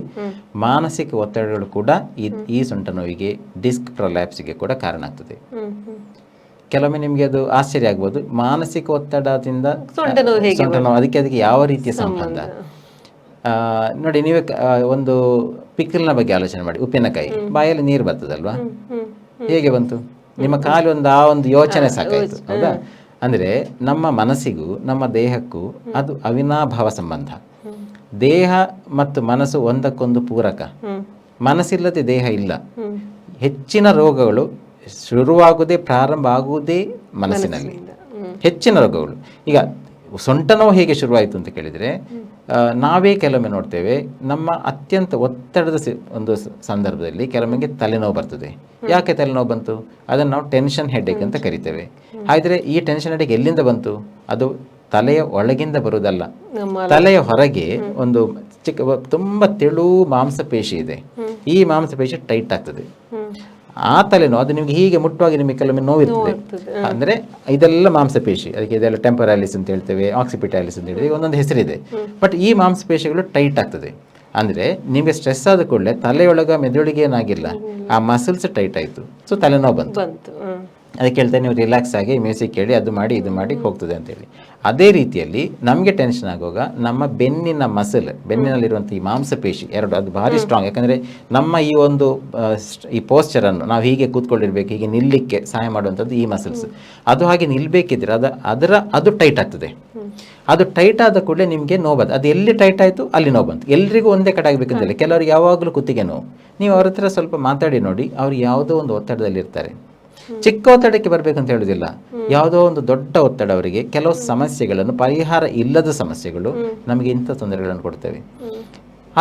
ಮಾನಸಿಕ ಒತ್ತಡಗಳು ಕೂಡ ಈ ಈ ಸೊಂಟ ನೋವಿಗೆ ಡಿಸ್ಕ್ ಪ್ರೊಲ್ಯಾಪ್ಸ್ಗೆ ಕೂಡ ಕಾರಣ ಆಗ್ತದೆ. ಕೆಲವೊಮ್ಮೆ ನಿಮಗೆ ಅದು ಆಶ್ಚರ್ಯ ಆಗ್ಬೋದು. ಮಾನಸಿಕ ಒತ್ತಡದಿಂದ ಸೊಂಟ ನೋವು ಅದಕ್ಕೆ ಅದಕ್ಕೆ ಯಾವ ರೀತಿಯ ಸಂಬಂಧ. ನೋಡಿ ನೀವೇ ಒಂದು ಪಿಕ್ಕಲ್ನ ಬಗ್ಗೆ ಆಲೋಚನೆ ಮಾಡಿ. ಉಪ್ಪಿನಕಾಯಿ. ಬಾಯಲ್ಲಿ ನೀರು ಬರ್ತದಲ್ವಾ? ಹೇಗೆ ಬಂತು? ನಿಮ್ಮ ಕಾಲು ಒಂದು ಆ ಒಂದು ಯೋಚನೆ ಸಾಕಾಯ್ತು. ಹೌದಾ? ಅಂದ್ರೆ ನಮ್ಮ ಮನಸ್ಸಿಗೂ ನಮ್ಮ ದೇಹಕ್ಕೂ ಅದು ಅವಿನಾಭಾವ ಸಂಬಂಧ. ದೇಹ ಮತ್ತು ಮನಸ್ಸು ಒಂದಕ್ಕೊಂದು ಪೂರಕ. ಮನಸ್ಸಿಲ್ಲದೆ ದೇಹ ಇಲ್ಲ. ಹೆಚ್ಚಿನ ರೋಗಗಳು ಶುರುವಾಗುವುದೇ ಪ್ರಾರಂಭ ಆಗುವುದೇ ಮನಸ್ಸಿನಲ್ಲಿ ಹೆಚ್ಚಿನ ರೋಗಗಳು. ಈಗ ಸೊಂಟ ನೋವು ಹೇಗೆ ಶುರುವಾಯಿತು ಅಂತ ಕೇಳಿದರೆ ನಾವೇ ಕೆಲವೊಮ್ಮೆ ನೋಡ್ತೇವೆ ನಮ್ಮ ಅತ್ಯಂತ ಒತ್ತಡದ ಒಂದು ಸಂದರ್ಭದಲ್ಲಿ ಕೆಲವೊಮ್ಮೆ ತಲೆನೋವು ಬರ್ತದೆ. ಯಾಕೆ ತಲೆನೋವು ಬಂತು? ಅದನ್ನು ನಾವು ಟೆನ್ಷನ್ ಹೆಡ್ಡೇಕ್ ಅಂತ ಕರಿತೇವೆ. ಆದರೆ ಈ ಟೆನ್ಷನ್ ಹೆಡ್ಡೇಕ್ ಎಲ್ಲಿಂದ ಬಂತು? ಅದು ತಲೆಯ ಒಳಗಿಂದ ಬರುವುದಲ್ಲ. ತಲೆಯ ಹೊರಗೆ ಒಂದು ಚಿಕ್ಕ ತುಂಬ ತೆಳು ಮಾಂಸಪೇಶಿ ಇದೆ. ಈ ಮಾಂಸಪೇಶಿ ಟೈಟ್ ಆಗ್ತದೆ. ಆ ತಲೆನೋವು ಅದು ನಿಮಗೆ ಹೀಗೆ ಮುಟ್ಟುವಾಗ ನಿಮಗೆ ಕೆಲವೊಮ್ಮೆ ನೋವಿರ್ತದೆ. ಅಂದ್ರೆ ಇದೆಲ್ಲ ಮಾಂಸಪೇಶಿ ಅದಕ್ಕೆ ಇದೆಲ್ಲ ಟೆಂಪರಾಲಿಸ್ ಅಂತ ಹೇಳ್ತೇವೆ ಆಕ್ಸಿಪಿಟಾಲಿಸ್ ಅಂತ ಹೇಳ್ತೇವೆ ಒಂದೊಂದು ಹೆಸರಿದೆ. ಬಟ್ ಈ ಮಾಂಸಪೇಶಿಗಳು ಟೈಟ್ ಆಗ್ತದೆ. ಅಂದ್ರೆ ನಿಮಗೆ ಸ್ಟ್ರೆಸ್ ಆದ ಕೂಡಲೇ ತಲೆಯೊಳಗ ಮೆದುಳಿಗೆ ಏನಾಗಿಲ್ಲ ಆ ಮಸಲ್ಸ್ ಟೈಟ್ ಆಯಿತು. ಸೊ ತಲೆನೋವು ಬಂತು. ಬಂತು ಅದಕ್ಕೆ ಹೇಳ್ತೇನೆ ನೀವು ರಿಲ್ಯಾಕ್ಸ್ ಆಗಿ ಮ್ಯೂಸಿಕ್ ಕೇಳಿ ಅದು ಮಾಡಿ ಇದು ಮಾಡಿ ಹೋಗ್ತದೆ ಅಂತೇಳಿ ಅದೇ ರೀತಿಯಲ್ಲಿ ನಮಗೆ ಟೆನ್ಷನ್ ಆಗುವಾಗ ನಮ್ಮ ಬೆನ್ನಿನ ಮಸಲ್ ಬೆನ್ನಿನಲ್ಲಿರುವಂಥ ಈ ಮಾಂಸಪೇಶಿ ಎರಡು ಅದು ಭಾರಿ ಸ್ಟ್ರಾಂಗ್ ಯಾಕಂದರೆ ನಮ್ಮ ಈ ಒಂದು ಈ ಪೋಸ್ಚರನ್ನು ನಾವು ಹೀಗೆ ಕೂತ್ಕೊಂಡಿರ್ಬೇಕು ಹೀಗೆ ನಿಲ್ಲಕ್ಕೆ ಸಹಾಯ ಮಾಡುವಂಥದ್ದು ಈ ಮಸಲ್ಸ್ ಅದು ಹಾಗೆ ನಿಲ್ಬೇಕಿದ್ರೆ ಅದು ಅದರ ಅದು ಟೈಟ್ ಆಗ್ತದೆ. ಅದು ಟೈಟ್ ಆದ ಕೂಡಲೇ ನಿಮಗೆ ನೋವು ಬಂತು. ಅದು ಎಲ್ಲಿ ಟೈಟ್ ಆಯಿತು ಅಲ್ಲಿ ನೋವು ಬಂತು. ಎಲ್ರಿಗೂ ಒಂದೇ ಕಡೆ ಆಗಬೇಕಂತಿಲ್ಲ ಕೆಲವರು ಯಾವಾಗಲೂ ಕುತ್ತಿಗೆ ನೋವು. ನೀವು ಅವ್ರ ಹತ್ರ ಸ್ವಲ್ಪ ಮಾತಾಡಿ ನೋಡಿ ಅವ್ರು ಯಾವುದೋ ಒಂದು ಒತ್ತಡದಲ್ಲಿ ಇರ್ತಾರೆ ಚಿಕ್ಕ ಒತ್ತಡಕ್ಕೆ ಬರಬೇಕಂತ ಹೇಳುದಿಲ್ಲ. ಯಾವುದೋ ಒಂದು ದೊಡ್ಡ ಒತ್ತಡ ಅವರಿಗೆ ಕೆಲವು ಸಮಸ್ಯೆಗಳನ್ನು, ಪರಿಹಾರ ಇಲ್ಲದ ಸಮಸ್ಯೆಗಳು ನಮಗೆ ಇಂಥ ತೊಂದರೆಗಳನ್ನು ಕೊಡ್ತವೆ.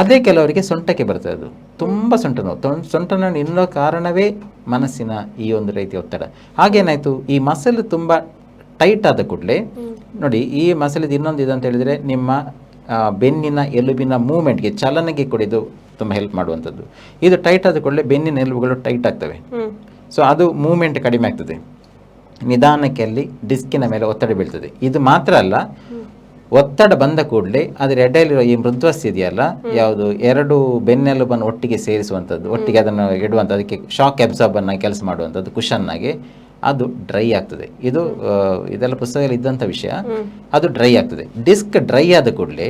ಅದೇ ಕೆಲವರಿಗೆ ಸೊಂಟಕ್ಕೆ ಬರ್ತದೆ ಅದು. ತುಂಬ ಸೊಂಟ ನೋವು. ಸೊಂಟ ನೋವು ಇನ್ನೋ ಕಾರಣವೇ ಮನಸ್ಸಿನ ಈ ಒಂದು ರೀತಿಯ ಒತ್ತಡ. ಹಾಗೇನಾಯ್ತು? ಈ ಮಸಲ್ ತುಂಬ ಟೈಟ್ ಆದ ಕೂಡಲೇ ನೋಡಿ, ಈ ಮಸಲಿದು ಇನ್ನೊಂದು ಇದು ಅಂತ ಹೇಳಿದ್ರೆ ನಿಮ್ಮ ಬೆನ್ನಿನ ಎಲುಬಿನ ಮೂವ್ಮೆಂಟ್ಗೆ ಚಲನೆಗೆ ಕೂಡ ಇದು ತುಂಬ ಹೆಲ್ಪ್ ಮಾಡುವಂಥದ್ದು. ಇದು ಟೈಟ್ ಆದ ಕೂಡಲೇ ಬೆನ್ನಿನ ಎಲುಬುಗಳು ಟೈಟ್ ಆಗ್ತವೆ. ಸೊ ಅದು ಮೂವ್ಮೆಂಟ್ ಕಡಿಮೆ ಆಗ್ತದೆ. ನಿಧಾನಕ್ಕೆ ಅಲ್ಲಿ ಡಿಸ್ಕಿನ ಮೇಲೆ ಒತ್ತಡ ಬೀಳ್ತದೆ. ಇದು ಮಾತ್ರ ಅಲ್ಲ ಒತ್ತಡ ಬಂದ ಕೂಡಲೇ ಅದರ ಎಡೆಯಲ್ಲಿರೋ ಈ ಮೃದ್ವಸ್ಥೆ ಇದೆಯಲ್ಲ ಯಾವುದು ಎರಡು ಬೆನ್ನೆಲುಬನ್ನು ಒಟ್ಟಿಗೆ ಸೇರಿಸುವಂಥದ್ದು ಒಟ್ಟಿಗೆ ಅದನ್ನು ಇಡುವಂಥ ಅದಕ್ಕೆ ಶಾಕ್ ಅಬ್ಸಾರ್ಬನ್ನು ಕೆಲಸ ಮಾಡುವಂಥದ್ದು ಕುಷನ್ನಾಗಿ ಆಗಿ ಅದು ಡ್ರೈ ಆಗ್ತದೆ. ಇದು ಇದೆಲ್ಲ ಪುಸ್ತಕದಲ್ಲಿ ಇದ್ದಂಥ ವಿಷಯ. ಅದು ಡ್ರೈ ಆಗ್ತದೆ. ಡಿಸ್ಕ್ ಡ್ರೈ ಆದ ಕೂಡಲೇ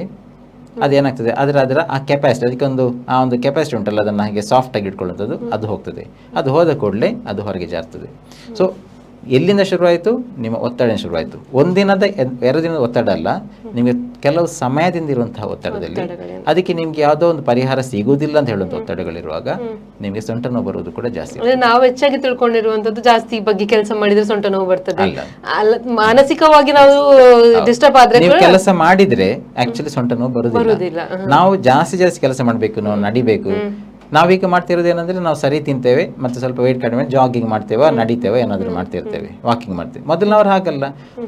ಅದೇನಾಗ್ತದೆ? ಅದರ ಅದರ ಆ ಕೆಪಾಸಿಟಿ ಅದಕ್ಕೆ ಒಂದು ಆ ಒಂದು ಕೆಪಾಸಿಟಿ ಉಂಟಲ್ಲ, ಅದನ್ನು ಹಾಗೆ ಸಾಫ್ಟ್ ಆಗಿ ಇಟ್ಕೊಳ್ಳುವಂಥದ್ದು, ಅದು ಹೋಗ್ತದೆ. ಅದು ಹೋದ ಕೂಡಲೇ ಅದು ಹೊರಗೆ ಜಾರ್ತದೆ. ಸೊ ಎಲ್ಲಿಂದ ಶುರುವಾಯಿತು? ನಿಮ್ಮ ಒತ್ತಡ ಶುರುವಾಯಿತು. ಒಂದಿನದ ಎರಡು ದಿನದ ಒತ್ತಡ ಅಲ್ಲ ನಿಮಗೆ ಕೆಲವು ಸಮಯದಿಂದ ಇರುವಂತಹ ಒತ್ತಡದಲ್ಲಿ ಅದಕ್ಕೆ ನಿಮ್ಗೆ ಯಾವುದೋ ಒಂದು ಪರಿಹಾರ ಸಿಗುವುದಿಲ್ಲ ಅಂತ ಹೇಳುವಂಥ ಒತ್ತಡಗಳಿರುವಾಗ ನಿಮಗೆ ಸೊಂಟ ನೋವು ಬರುವುದು ಕೂಡ ಜಾಸ್ತಿ ನಾವು ಹೆಚ್ಚಾಗಿ ತಿಳ್ಕೊಂಡಿರುವಂತದ್ದು ಜಾಸ್ತಿ ಬಗ್ಗೆ ಕೆಲಸ ಮಾಡಿದ್ರೆ ಸೊಂಟ ನೋವು ಬರ್ತದೆ. ಮಾನಸಿಕವಾಗಿ ನಾವು ಡಿಸ್ಟರ್ಬ್ ಆದ್ರೆ ನೀವು ಕೆಲಸ ಮಾಡಿದ್ರೆ ಆಕ್ಚುಲಿ ಸೊಂಟ ನೋವು ಬರುವುದಿಲ್ಲ. ನಾವು ಜಾಸ್ತಿ ಜಾಸ್ತಿ ಕೆಲಸ ಮಾಡಬೇಕು ನಾವು ನಡಿಬೇಕು. ನಾವೀಗ ಮಾಡ್ತಿರೋದು ಏನಂದ್ರೆ ನಾವು ಸರಿ ತಿಂತೇವೆ ಮತ್ತೆ ಸ್ವಲ್ಪ ವೆಯ್ಟ್ ಕಡಿಮೆ ಜಾಗಿಂಗ್ ಮಾಡ್ತೇವೆ ನಡಿತೇವೆ ಏನಾದರೂ ಮಾಡ್ತಿರ್ತೇವೆ ವಾಕಿಂಗ್ ಮಾಡ್ತೇವೆ. ಮೊದಲಿನವ್ರು ಹಾಗಲ್ಲ.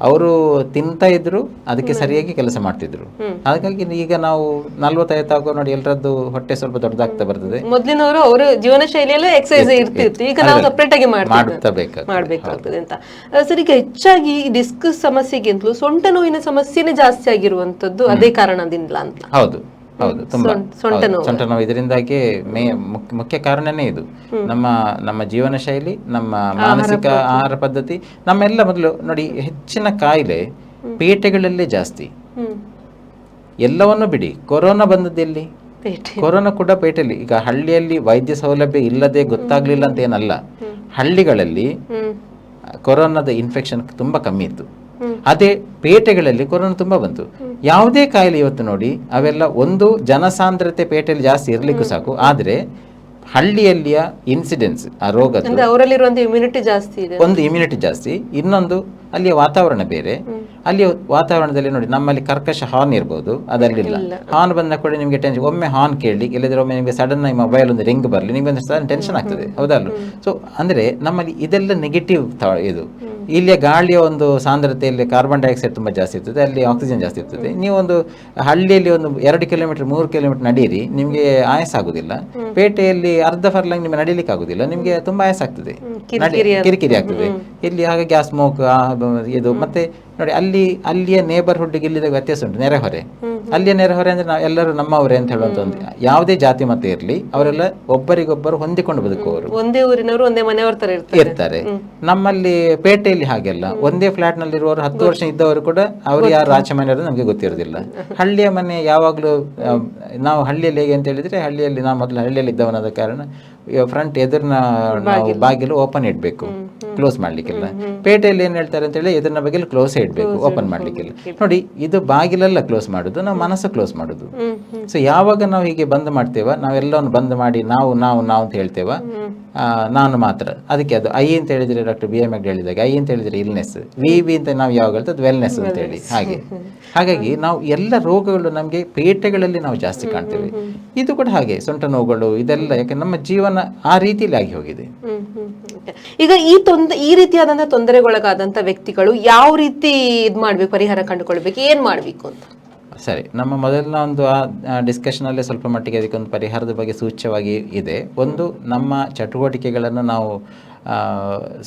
ಅವರು ತಿಂತಾ ಇದ್ರು ಅದಕ್ಕೆ ಸರಿಯಾಗಿ ಕೆಲಸ ಮಾಡ್ತಿದ್ರು. ಹಾಗಾಗಿ ಈಗ ನಾವು ನಲ್ವತ್ತೈದು ಆಗೋ ನೋಡಿ ಎಲ್ಲರದ್ದು ಹೊಟ್ಟೆ ಸ್ವಲ್ಪ ದೊಡ್ಡದಾಗ್ತಾ ಬರ್ತದೆ. ಮೊದಲಿನವರು ಅವರ ಜೀವನ ಶೈಲಿಯಲ್ಲೇ ಎಕ್ಸಸೈಸ್ ಇರ್ತಿತ್ತು. ಈಗ ನಾವು ಸಪ್ರೇಟ್ ಆಗಿ ಮಾಡಬೇಕಾಗ್ತದೆ ಅಂತ. ಸರ್ ಈಗ ಹೆಚ್ಚಾಗಿ ಡಿಸ್ಕ್ ಸಮಸ್ಯೆಗಿಂತಲೂ ಸೊಂಟ ನೋವಿನ ಸಮಸ್ಯೆನೇ ಜಾಸ್ತಿ ಆಗಿರುವಂತದ್ದು ಅದೇ ಕಾರಣದಿಂದ ಅಂತ. ಹೌದು. ಹೌದು ತುಂಬಾ. ಸೊಂಟ ನೋವು. ಇದರಿಂದಾಗಿ ಮೇ ಮುಖ್ಯ- ಕಾರಣನೇ ಇದು. ನಮ್ಮ ನಮ್ಮ ಜೀವನ ಶೈಲಿ ನಮ್ಮ ಮಾನಸಿಕ ಆಹಾರ ಪದ್ಧತಿ ನಮ್ಮೆಲ್ಲ ಮೊದಲು ನೋಡಿ ಹೆಚ್ಚಿನ ಕಾಯಿಲೆ ಪೇಟೆಗಳಲ್ಲೇ ಜಾಸ್ತಿ. ಎಲ್ಲವನ್ನು ಬಿಡಿ. ಕೊರೋನಾ ಬಂದದ್ದೆಲ್ಲಿ ಕೊರೋನಾ ಕೂಡ ಪೇಟೆಯಲ್ಲಿ. ಈಗ ಹಳ್ಳಿಯಲ್ಲಿ ವೈದ್ಯ ಸೌಲಭ್ಯ ಇಲ್ಲದೆ ಗೊತ್ತಾಗ್ಲಿಲ್ಲ ಅಂತ ಏನಲ್ಲ. ಹಳ್ಳಿಗಳಲ್ಲಿ ಕೊರೋನಾದ ಇನ್ಫೆಕ್ಷನ್ ತುಂಬಾ ಕಮ್ಮಿ ಇತ್ತು. ಅದೇ ಪೇಟೆಗಳಲ್ಲಿ ಕೊರೋನಾ ತುಂಬಾ ಬಂತು. ಯಾವುದೇ ಕಾಯಿಲೆ ಇವತ್ತು ನೋಡಿ ಅವೆಲ್ಲ ಒಂದು ಜನಸಾಂದ್ರತೆ ಪೇಟೆಯಲ್ಲಿ ಜಾಸ್ತಿ ಇರಲಿಕ್ಕೂ ಸಾಕು. ಆದ್ರೆ ಹಳ್ಳಿಯಲ್ಲಿಯ ಇನ್ಸಿಡೆನ್ಸ್ ಆ ರೋಗ ಅಂದ್ರೆ ಅವರಲ್ಲಿರುವಂತ ಇಮ್ಯುನಿಟಿ ಜಾಸ್ತಿ ಇದೆ. ಒಂದು ಇಮ್ಯುನಿಟಿ ಜಾಸ್ತಿ. ಇನ್ನೊಂದು ಅಲ್ಲಿಯ ವಾತಾವರಣ ಬೇರೆ. ಅಲ್ಲಿಯ ವಾತಾವರಣದಲ್ಲಿ ನೋಡಿ ನಮ್ಮಲ್ಲಿ ಕರ್ಕಶ ಹಾರ್ನ್ ಇರ್ಬೋದು ಅದರಲ್ಲಿಲ್ಲ. ಹಾರ್ನ್ ಬಂದ ಕೂಡ ನಿಮಗೆ ಟೆನ್ಷನ್ ಒಮ್ಮೆ ಹಾರ್ನ್ ಕೇಳಿ ಇಲ್ಲದ್ರೆ ಒಮ್ಮೆ ನಿಮಗೆ ಸಡನ್ ಆಗಿ ಮೊಬೈಲ್ ಒಂದು ರಿಂಗ್ ಬರಲಿ ನಿಮಗೆ ಒಂದು ಸಡನ್ ಟೆನ್ಷನ್ ಆಗ್ತದೆ. ಹೌದಲ್ಲ ಸೊ ಅಂದ್ರೆ ನಮ್ಮಲ್ಲಿ ಇದೆಲ್ಲ ನೆಗೆಟಿವ್ ಇದು. ಇಲ್ಲಿಯ ಗಾಳಿಯ ಒಂದು ಸಾಂದ್ರತೆಯಲ್ಲಿ ಕಾರ್ಬನ್ ಡೈಆಕ್ಸೈಡ್ ತುಂಬಾ ಜಾಸ್ತಿ ಇರ್ತದೆ ಅಲ್ಲಿ ಆಕ್ಸಿಜನ್ ಜಾಸ್ತಿ ಇರ್ತದೆ. ನೀವು ಒಂದು ಹಳ್ಳಿಯಲ್ಲಿ ಒಂದು ಎರಡು ಕಿಲೋಮೀಟರ್ ಮೂರು ಕಿಲೋಮೀಟರ್ ನಡೀರಿ ನಿಮಗೆ ಆಯಾಸ ಆಗುದಿಲ್ಲ. ಪೇಟೆಯಲ್ಲಿ ಅರ್ಧ ಫರ್ಲಾಂಗ್ ನಿಮಗೆ ನಡೀಲಿಕ್ಕೆ ಆಗುದಿಲ್ಲ ನಿಮಗೆ ತುಂಬಾ ಆಯಾಸ ಆಗ್ತದೆ. ಕಿರಿಕಿರಿ ಆಗ್ತದೆ. ಇಲ್ಲಿ ಹಾಗಾಗಿ ಆ ಸ್ಮೋಕ್ ಇದು ಮತ್ತೆ ನೋಡಿ ಅಲ್ಲಿ ಅಲ್ಲಿಯ ನೇಬರ್ಹುಡ್ ಇಲ್ಲಿದ ವ್ಯತ್ಯಾಸ ಉಂಟು. ನೆರೆಹೊರೆ. ಅಲ್ಲಿಯ ನೆರೆಹೊರೆ ಅಂದ್ರೆ ನಾವು ಎಲ್ಲರೂ ನಮ್ಮವರೇ ಅಂತ ಹೇಳುವಂತ ಒಂದು ಯಾವುದೇ ಜಾತಿ ಮತ ಇರಲಿ ಅವರೆಲ್ಲ ಒಬ್ಬರಿಗೊಬ್ಬರು ಹೊಂದಿಕೊಂಡು ಬದುಕುವವರು. ಒಂದೇ ಊರಿನವರು ಒಂದೇ ಮನೆಯವ್ರ ತರ ಇರ್ತಾರೆ. ನಮ್ಮಲ್ಲಿ ಪೇಟೆಯಲ್ಲಿ ಹಾಗೆಲ್ಲ. ಒಂದೇ ಫ್ಲಾಟ್ನಲ್ಲಿ ಇರುವವರು ಹತ್ತು ವರ್ಷ ಇದ್ದವರು ಕೂಡ ಅವರು ಯಾರು ರಾಜಮನೆಯವರು ನಮಗೆ ಗೊತ್ತಿರೋದಿಲ್ಲ. ಹಳ್ಳಿಯ ಮನೆ ಯಾವಾಗಲೂ ನಾವು ಹಳ್ಳಿಯಲ್ಲಿ ಹೇಗೆ ಅಂತ ಹೇಳಿದ್ರೆ ಹಳ್ಳಿಯಲ್ಲಿ ನಾವು ಮೊದಲು ಹಳ್ಳಿಯಲ್ಲಿ ಇದ್ದವನಾದ ಕಾರಣ ಫ್ರಂಟ್ ಎದುರಿನ ಬಾಗಿಲು. ಓಪನ್ ಇಡಬೇಕು. ಕ್ಲೋಸ್ ಮಾಡ್ಲಿಕ್ಕಿಲ್ಲ. ಪೇಟೆಯಲ್ಲಿ ಏನ್ ಹೇಳ್ತಾರೆ ಅಂತ ಹೇಳಿ ಎದುರಿನ ಬಾಗಿಲು ಕ್ಲೋಸ್ ಇಡಬೇಕು ಓಪನ್ ಮಾಡ್ಲಿಕ್ಕಿಲ್ಲ. ನೋಡಿ ಇದು ಬಾಗಿಲೆಲ್ಲ ಕ್ಲೋಸ್ ಮಾಡುದು ನಾವು ಮನಸ್ಸು ಕ್ಲೋಸ್ ಮಾಡುದು. ಸೊ ಯಾವಾಗ ನಾವು ಹೀಗೆ ಬಂದ್ ಮಾಡ್ತೇವ ನಾವೆಲ್ಲವನ್ನು ಬಂದ್ ಮಾಡಿ ನಾವು ನಾವು ನಾವು ಅಂತ ಹೇಳ್ತೇವ. ನಾನು ಮಾತ್ರ. ಅದಕ್ಕೆ ಅದು ಐ ಅಂತ ಹೇಳಿದ್ರೆ ಡಾಕ್ಟರ್ ಬಿ ಎಂ ಎಗ್ ಹೇಳಿದಾಗ. ಐ ಅಂತ ಹೇಳಿದ್ರೆ ಇಲ್ನೆಸ್ ವಿ ಬಿ ಅಂತ ನಾವು ಯಾವಾಗ ಹೇಳ್ತದೆ ಅದು ವೆಲ್ನೆಸ್ ಅಂತ ಹೇಳಿ. ಹಾಗೆ. ಹಾಗಾಗಿ ನಾವು ಎಲ್ಲ ರೋಗಗಳು ನಮಗೆ ಪೇಟೆಗಳಲ್ಲಿ ನಾವು ಜಾಸ್ತಿ ಕಾಣ್ತೇವೆ. ಇದು ಕೂಡ ಹಾಗೆ. ಸೊಂಟ ನೋವುಗಳು ಇದೆಲ್ಲ ಯಾಕೆ ನಮ್ಮ ಜೀವನ ಆ ರೀತಿಯಲ್ಲಿ ಆಗಿ ಹೋಗಿದೆ. ಈಗ ಈ ತೊಂದ ಈ ರೀತಿಯಾದಂತಹ ತೊಂದರೆಗೊಳಗಾದಂಥ ವ್ಯಕ್ತಿಗಳು ಯಾವ ರೀತಿ ಇದ್ ಮಾಡ್ಬೇಕು ಪರಿಹಾರ ಕಂಡುಕೊಳ್ಬೇಕು ಏನ್ ಮಾಡ್ಬೇಕು ಅಂತ? ಸರಿ, ನಮ್ಮ ಮೊದಲಿನ ಒಂದು, ಆ ಡಿಸ್ಕಷನಲ್ಲೇ ಸ್ವಲ್ಪ ಮಟ್ಟಿಗೆ ಅದಕ್ಕೊಂದು ಪರಿಹಾರದ ಬಗ್ಗೆ ಸೂಚ್ಯವಾಗಿ ಇದೆ. ಒಂದು, ನಮ್ಮ ಚಟುವಟಿಕೆಗಳನ್ನು ನಾವು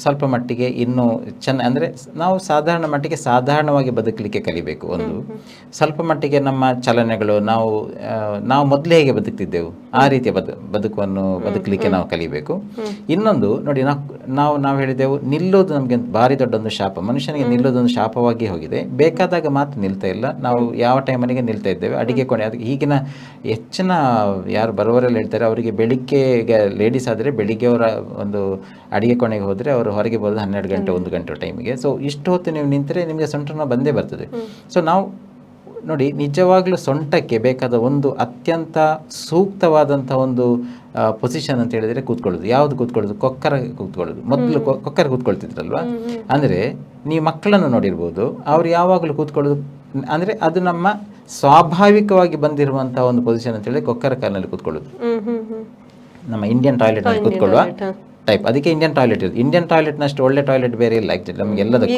ಸ್ವಲ್ಪ ಮಟ್ಟಿಗೆ ಇನ್ನೂ ಚೆನ್ನ ಅಂದರೆ ನಾವು ಸಾಧಾರಣ ಮಟ್ಟಿಗೆ ಸಾಧಾರಣವಾಗಿ ಬದುಕಲಿಕ್ಕೆ ಕಲಿಬೇಕು ಒಂದು. ಸ್ವಲ್ಪ ಮಟ್ಟಿಗೆ ನಮ್ಮ ಚಲನೆಗಳು ನಾವು ನಾವು ಮೊದಲೇ ಹೇಗೆ ಬದುಕ್ತಿದ್ದೆವು? ಆ ರೀತಿಯ ಬದು ಬದುಕನ್ನು ಬದುಕಲಿಕ್ಕೆ ನಾವು ಕಲಿಬೇಕು. ಇನ್ನೊಂದು ನೋಡಿ ನಾವು ನಾವು ನಾವು ಹೇಳಿದೆವು ನಿಲ್ಲೋದು ನಮಗೆ ಭಾರಿ ದೊಡ್ಡ ಒಂದು ಶಾಪ. ಮನುಷ್ಯನಿಗೆ ನಿಲ್ಲೋದೊಂದು ಶಾಪವಾಗಿ ಹೋಗಿದೆ. ಬೇಕಾದಾಗ ಮಾತ್ರ ನಿಲ್ತಾ ಇಲ್ಲ. ನಾವು ಯಾವ ಟೈಮನಿಗೆ ನಿಲ್ತಾ ಇದ್ದೇವೆ? ಅಡಿಗೆ ಕೊನೆ ಅದಕ್ಕೆ ಈಗಿನ ಹೆಚ್ಚಿನ ಯಾರು ಬರುವವರೆಲ್ಲ ಹೇಳ್ತಾರೆ ಅವರಿಗೆ ಬೆಳಿಗ್ಗೆ ಲೇಡೀಸ್ ಆದರೆ ಬೆಳಿಗ್ಗೆ ಅವರ ಒಂದು ಅಡಿಗೆ ಕೊನೆಗೆ ಹೋದರೆ ಅವರು ಹೊರಗೆ ಬರೋದು ಹನ್ನೆರಡು ಗಂಟೆ ಒಂದು ಗಂಟೆ ಟೈಮಿಗೆ. ಸೊ ಇಷ್ಟು ಹೊತ್ತು ನೀವು ನಿಂತರೆ ನಿಮಗೆ ಸೊಂಟ ನೋವು ಬಂದೇ ಬರ್ತದೆ. ಸೊ ನಾವು ನೋಡಿ ನಿಜವಾಗ್ಲೂ ಸೊಂಟಕ್ಕೆ ಬೇಕಾದ ಒಂದು ಅತ್ಯಂತ ಸೂಕ್ತವಾದಂಥ ಒಂದು ಪೊಸಿಷನ್ ಅಂತ ಹೇಳಿದ್ರೆ ಕೂತ್ಕೊಳ್ಳೋದು. ಯಾವುದು ಕೂತ್ಕೊಳ್ಳೋದು? ಕೊಕ್ಕರ ಕೂತ್ಕೊಳ್ಳೋದು. ಮೊದಲು ಕೊಕ್ಕರ ಕೂತ್ಕೊಳ್ತಿದ್ರಲ್ವಾ? ಅಂದರೆ ನೀವು ಮಕ್ಕಳನ್ನು ನೋಡಿರ್ಬೋದು ಅವ್ರು ಯಾವಾಗಲೂ ಕೂತ್ಕೊಳ್ಳೋದು ಅಂದರೆ ಅದು ನಮ್ಮ ಸ್ವಾಭಾವಿಕವಾಗಿ ಬಂದಿರುವಂತಹ ಒಂದು ಪೊಸಿಷನ್ ಅಂತ ಹೇಳಿ ಕೊಕ್ಕರ ಕಾಲಿನಲ್ಲಿ ಕೂತ್ಕೊಳ್ಳೋದು. ನಮ್ಮ ಇಂಡಿಯನ್ ಟಾಯ್ಲೆಟ್ ಅಲ್ಲಿ ಕೂತ್ಕೊಳ್ಳುವ. ಟೈಪ್ ಅದಕ್ಕೆ ಇಂಡಿಯನ್ ಟಾಯ್ಲೆಟ್ ಇದೆ ಇಂಡಿಯನ್ ಟಾಯ್ಲೆಟ್ನಷ್ಟು ಒಳ್ಳೆ ಟಾಯ್ಲೆಟ್ ಬೇರೆ ಇಲ್ಲ ಆಕ್ಚುಲಿ ನಮ್ಗೆ ಎಲ್ಲದಕ್ಕೂ.